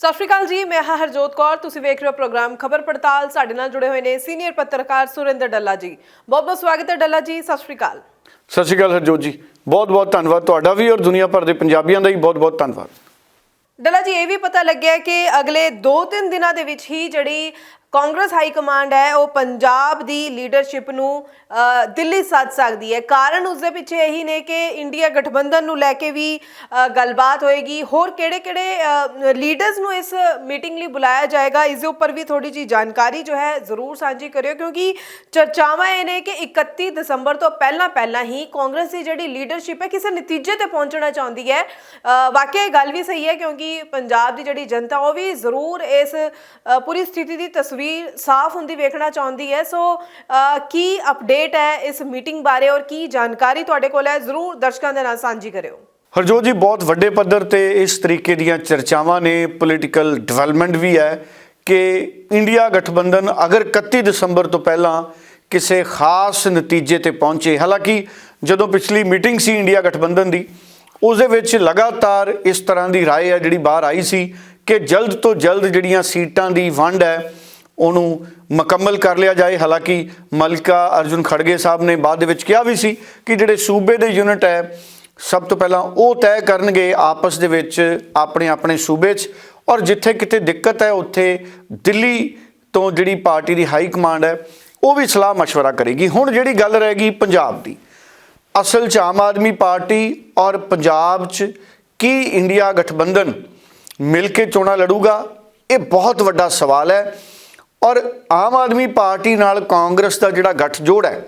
ਸਤਿ ਸ਼੍ਰੀ ਅਕਾਲ ਜੀ ਮੈਂ ਹਾਂ ਹਰਜੋਤ ਕੌਰ। ਤੁਸੀਂ ਵੇਖ ਰਹੇ ਹੋ ਪ੍ਰੋਗਰਾਮ ਖਬਰ ਪੜਤਾਲ। ਸਾਡੇ ਨਾਲ ਜੁੜੇ ਹੋਏ ਨੇ ਸੀਨੀਅਰ ਪੱਤਰਕਾਰ ਸੁਰਿੰਦਰ ਡੱਲਾ ਜੀ। ਬਹੁਤ ਬਹੁਤ ਸਵਾਗਤ ਹੈ ਡੱਲਾ ਜੀ ਸਤਿ ਸ਼੍ਰੀ ਅਕਾਲ। ਸਤਿ ਸ਼੍ਰੀ ਅਕਾਲ ਹਰਜੋਤ ਜੀ। ਬਹੁਤ ਬਹੁਤ ਧੰਨਵਾਦ ਤੁਹਾਡਾ ਵੀ ਔਰ ਦੁਨੀਆ ਭਰ ਦੇ ਪੰਜਾਬੀਆਂ ਦਾ ਵੀ ਬਹੁਤ ਬਹੁਤ ਧੰਨਵਾਦ। ਡੱਲਾ ਜੀ ਇਹ ਵੀ ਪਤਾ ਲੱਗਿਆ ਕਿ ਅਗਲੇ 2-3 ਦਿਨਾਂ ਦੇ ਵਿੱਚ ਹੀ ਜਿਹੜੀ ਕਾਂਗਰਸ ਹਾਈ ਕਮਾਂਡ ਹੈ, ਉਹ ਪੰਜਾਬ ਦੀ ਲੀਡਰਸ਼ਿਪ ਨੂੰ ਦਿੱਲੀ ਸੱਦ ਸਕਦੀ ਹੈ। ਕਾਰਨ ਉਸ ਦੇ ਪਿੱਛੇ ਇਹੀ ਨੇ ਕਿ ਇੰਡੀਆ ਗਠਬੰਧਨ ਨੂੰ ਲੈ ਕੇ ਵੀ ਗੱਲਬਾਤ ਹੋਏਗੀ। ਹੋਰ ਕਿਹੜੇ-ਕਿਹੜੇ ਲੀਡਰਸ ਨੂੰ ਇਸ ਮੀਟਿੰਗ ਲਈ ਬੁਲਾਇਆ ਜਾਏਗਾ, ਇਸ ਦੇ ਉੱਪਰ ਵੀ ਥੋੜੀ ਜੀ ਜਾਣਕਾਰੀ ਜੋ ਹੈ ਜ਼ਰੂਰ ਸਾਂਝੀ ਕਰਿਓ, ਕਿਉਂਕਿ ਚਰਚਾਵਾਂ ਇਹ ਨੇ ਕਿ 31 ਦਸੰਬਰ ਤੋਂ ਪਹਿਲਾਂ ਪਹਿਲਾਂ ਹੀ ਕਾਂਗਰਸ ਦੀ ਜਿਹੜੀ ਲੀਡਰਸ਼ਿਪ ਹੈ ਕਿਸੇ ਨਤੀਜੇ ਤੇ ਪਹੁੰਚਣਾ ਚਾਹੁੰਦੀ ਹੈ। ਵਾਕਿਆ ਇਹ ਗੱਲ ਵੀ ਸਹੀ ਹੈ, ਕਿਉਂਕਿ ਪੰਜਾਬ ਦੀ ਜਿਹੜੀ ਜਨਤਾ, ਉਹ ਵੀ ਜ਼ਰੂਰ ਇਸ ਪੂਰੀ ਸਥਿਤੀ ਦੀ ਤਸਵੀਰ ਸਾਫ਼ ਹੁੰਦੀ ਵੇਖਣਾ ਚਾਹੁੰਦੀ ਹੈ ਸੋ ਅ, ਕੀ ਅਪਡੇਟ ਹੈ ਇਸ ਮੀਟਿੰਗ ਬਾਰੇ ਔਰ ਕੀ ਜਾਣਕਾਰੀ ਤੁਹਾਡੇ ਕੋਲ ਹੈ ਜ਼ਰੂਰ ਦਰਸ਼ਕਾਂ ਦੇ ਨਾਲ ਸਾਂਝੀ ਕਰਿਓ ਹਰਜੋਤ ਜੀ ਬਹੁਤ ਵੱਡੇ ਪੱਧਰ ਤੇ ਇਸ ਤਰੀਕੇ ਦੀਆਂ ਚਰਚਾਵਾਂ ਨੇ ਪੋਲੀਟੀਕਲ ਡਿਵੈਲਪਮੈਂਟ ਵੀ ਹੈ ਕਿ ਇੰਡੀਆ ਗਠਬੰਧਨ ਅਗਰ 31 ਦਸੰਬਰ ਤੋਂ ਪਹਿਲਾਂ ਕਿਸੇ ਖਾਸ ਨਤੀਜੇ ਤੇ ਪਹੁੰਚੇ ਹਾਲਾਂਕਿ ਜਦੋਂ ਪਿਛਲੀ ਮੀਟਿੰਗ ਸੀ ਇੰਡੀਆ ਗਠਬੰਧਨ ਦੀ ਉਸ ਦੇ ਵਿੱਚ ਲਗਾਤਾਰ ਇਸ ਤਰ੍ਹਾਂ ਦੀ رائے ਹੈ ਜਿਹੜੀ ਬਾਹਰ ਆਈ ਸੀ ਕਿ ਜਲਦ ਤੋਂ ਜਲਦ ਜਿਹੜੀਆਂ ਸੀਟਾਂ ਦੀ ਵੰਡ ਹੈ ਉਹਨੂੰ ਮੁਕੰਮਲ ਕਰ ਲਿਆ ਜਾਏ। ਹਾਲਾਂਕਿ ਮਲਕਾ ਅਰਜੁਨ ਖੜਗੇ ਸਾਹਿਬ ਨੇ ਬਾਅਦ ਦੇ ਵਿੱਚ ਕਿਹਾ ਵੀ ਸੀ ਕਿ ਜਿਹੜੇ ਸੂਬੇ ਦੇ ਯੂਨਿਟ ਹੈ, ਸਭ ਤੋਂ ਪਹਿਲਾਂ ਉਹ ਤੈਅ ਕਰਨਗੇ ਆਪਸ ਦੇ ਵਿੱਚ, ਆਪਣੇ ਆਪਣੇ ਸੂਬੇ 'ਚ। ਔਰ ਜਿੱਥੇ ਕਿਤੇ ਦਿੱਕਤ ਹੈ, ਉੱਥੇ ਦਿੱਲੀ ਤੋਂ ਜਿਹੜੀ ਪਾਰਟੀ ਦੀ ਹਾਈ ਕਮਾਂਡ ਹੈ, ਉਹ ਵੀ ਸਲਾਹ مشਵਰਾ ਕਰੇਗੀ। ਹੁਣ ਜਿਹੜੀ ਗੱਲ ਰਹਿ ਗਈ ਪੰਜਾਬ ਦੀ, ਅਸਲ 'ਚ ਆਮ ਆਦਮੀ ਪਾਰਟੀ ਔਰ ਪੰਜਾਬ 'ਚ ਕੀ ਇੰਡੀਆ ਗਠਬੰਧਨ ਮਿਲ ਕੇ ਚੋਣਾਂ ਲੜੂਗਾ, ਇਹ ਬਹੁਤ ਵੱਡਾ ਸਵਾਲ ਹੈ। ਔਰ ਆਮ ਆਦਮੀ ਪਾਰਟੀ ਨਾਲ ਕਾਂਗਰਸ ਦਾ ਜਿਹੜਾ ਗੱਠਜੋੜ ਹੈ,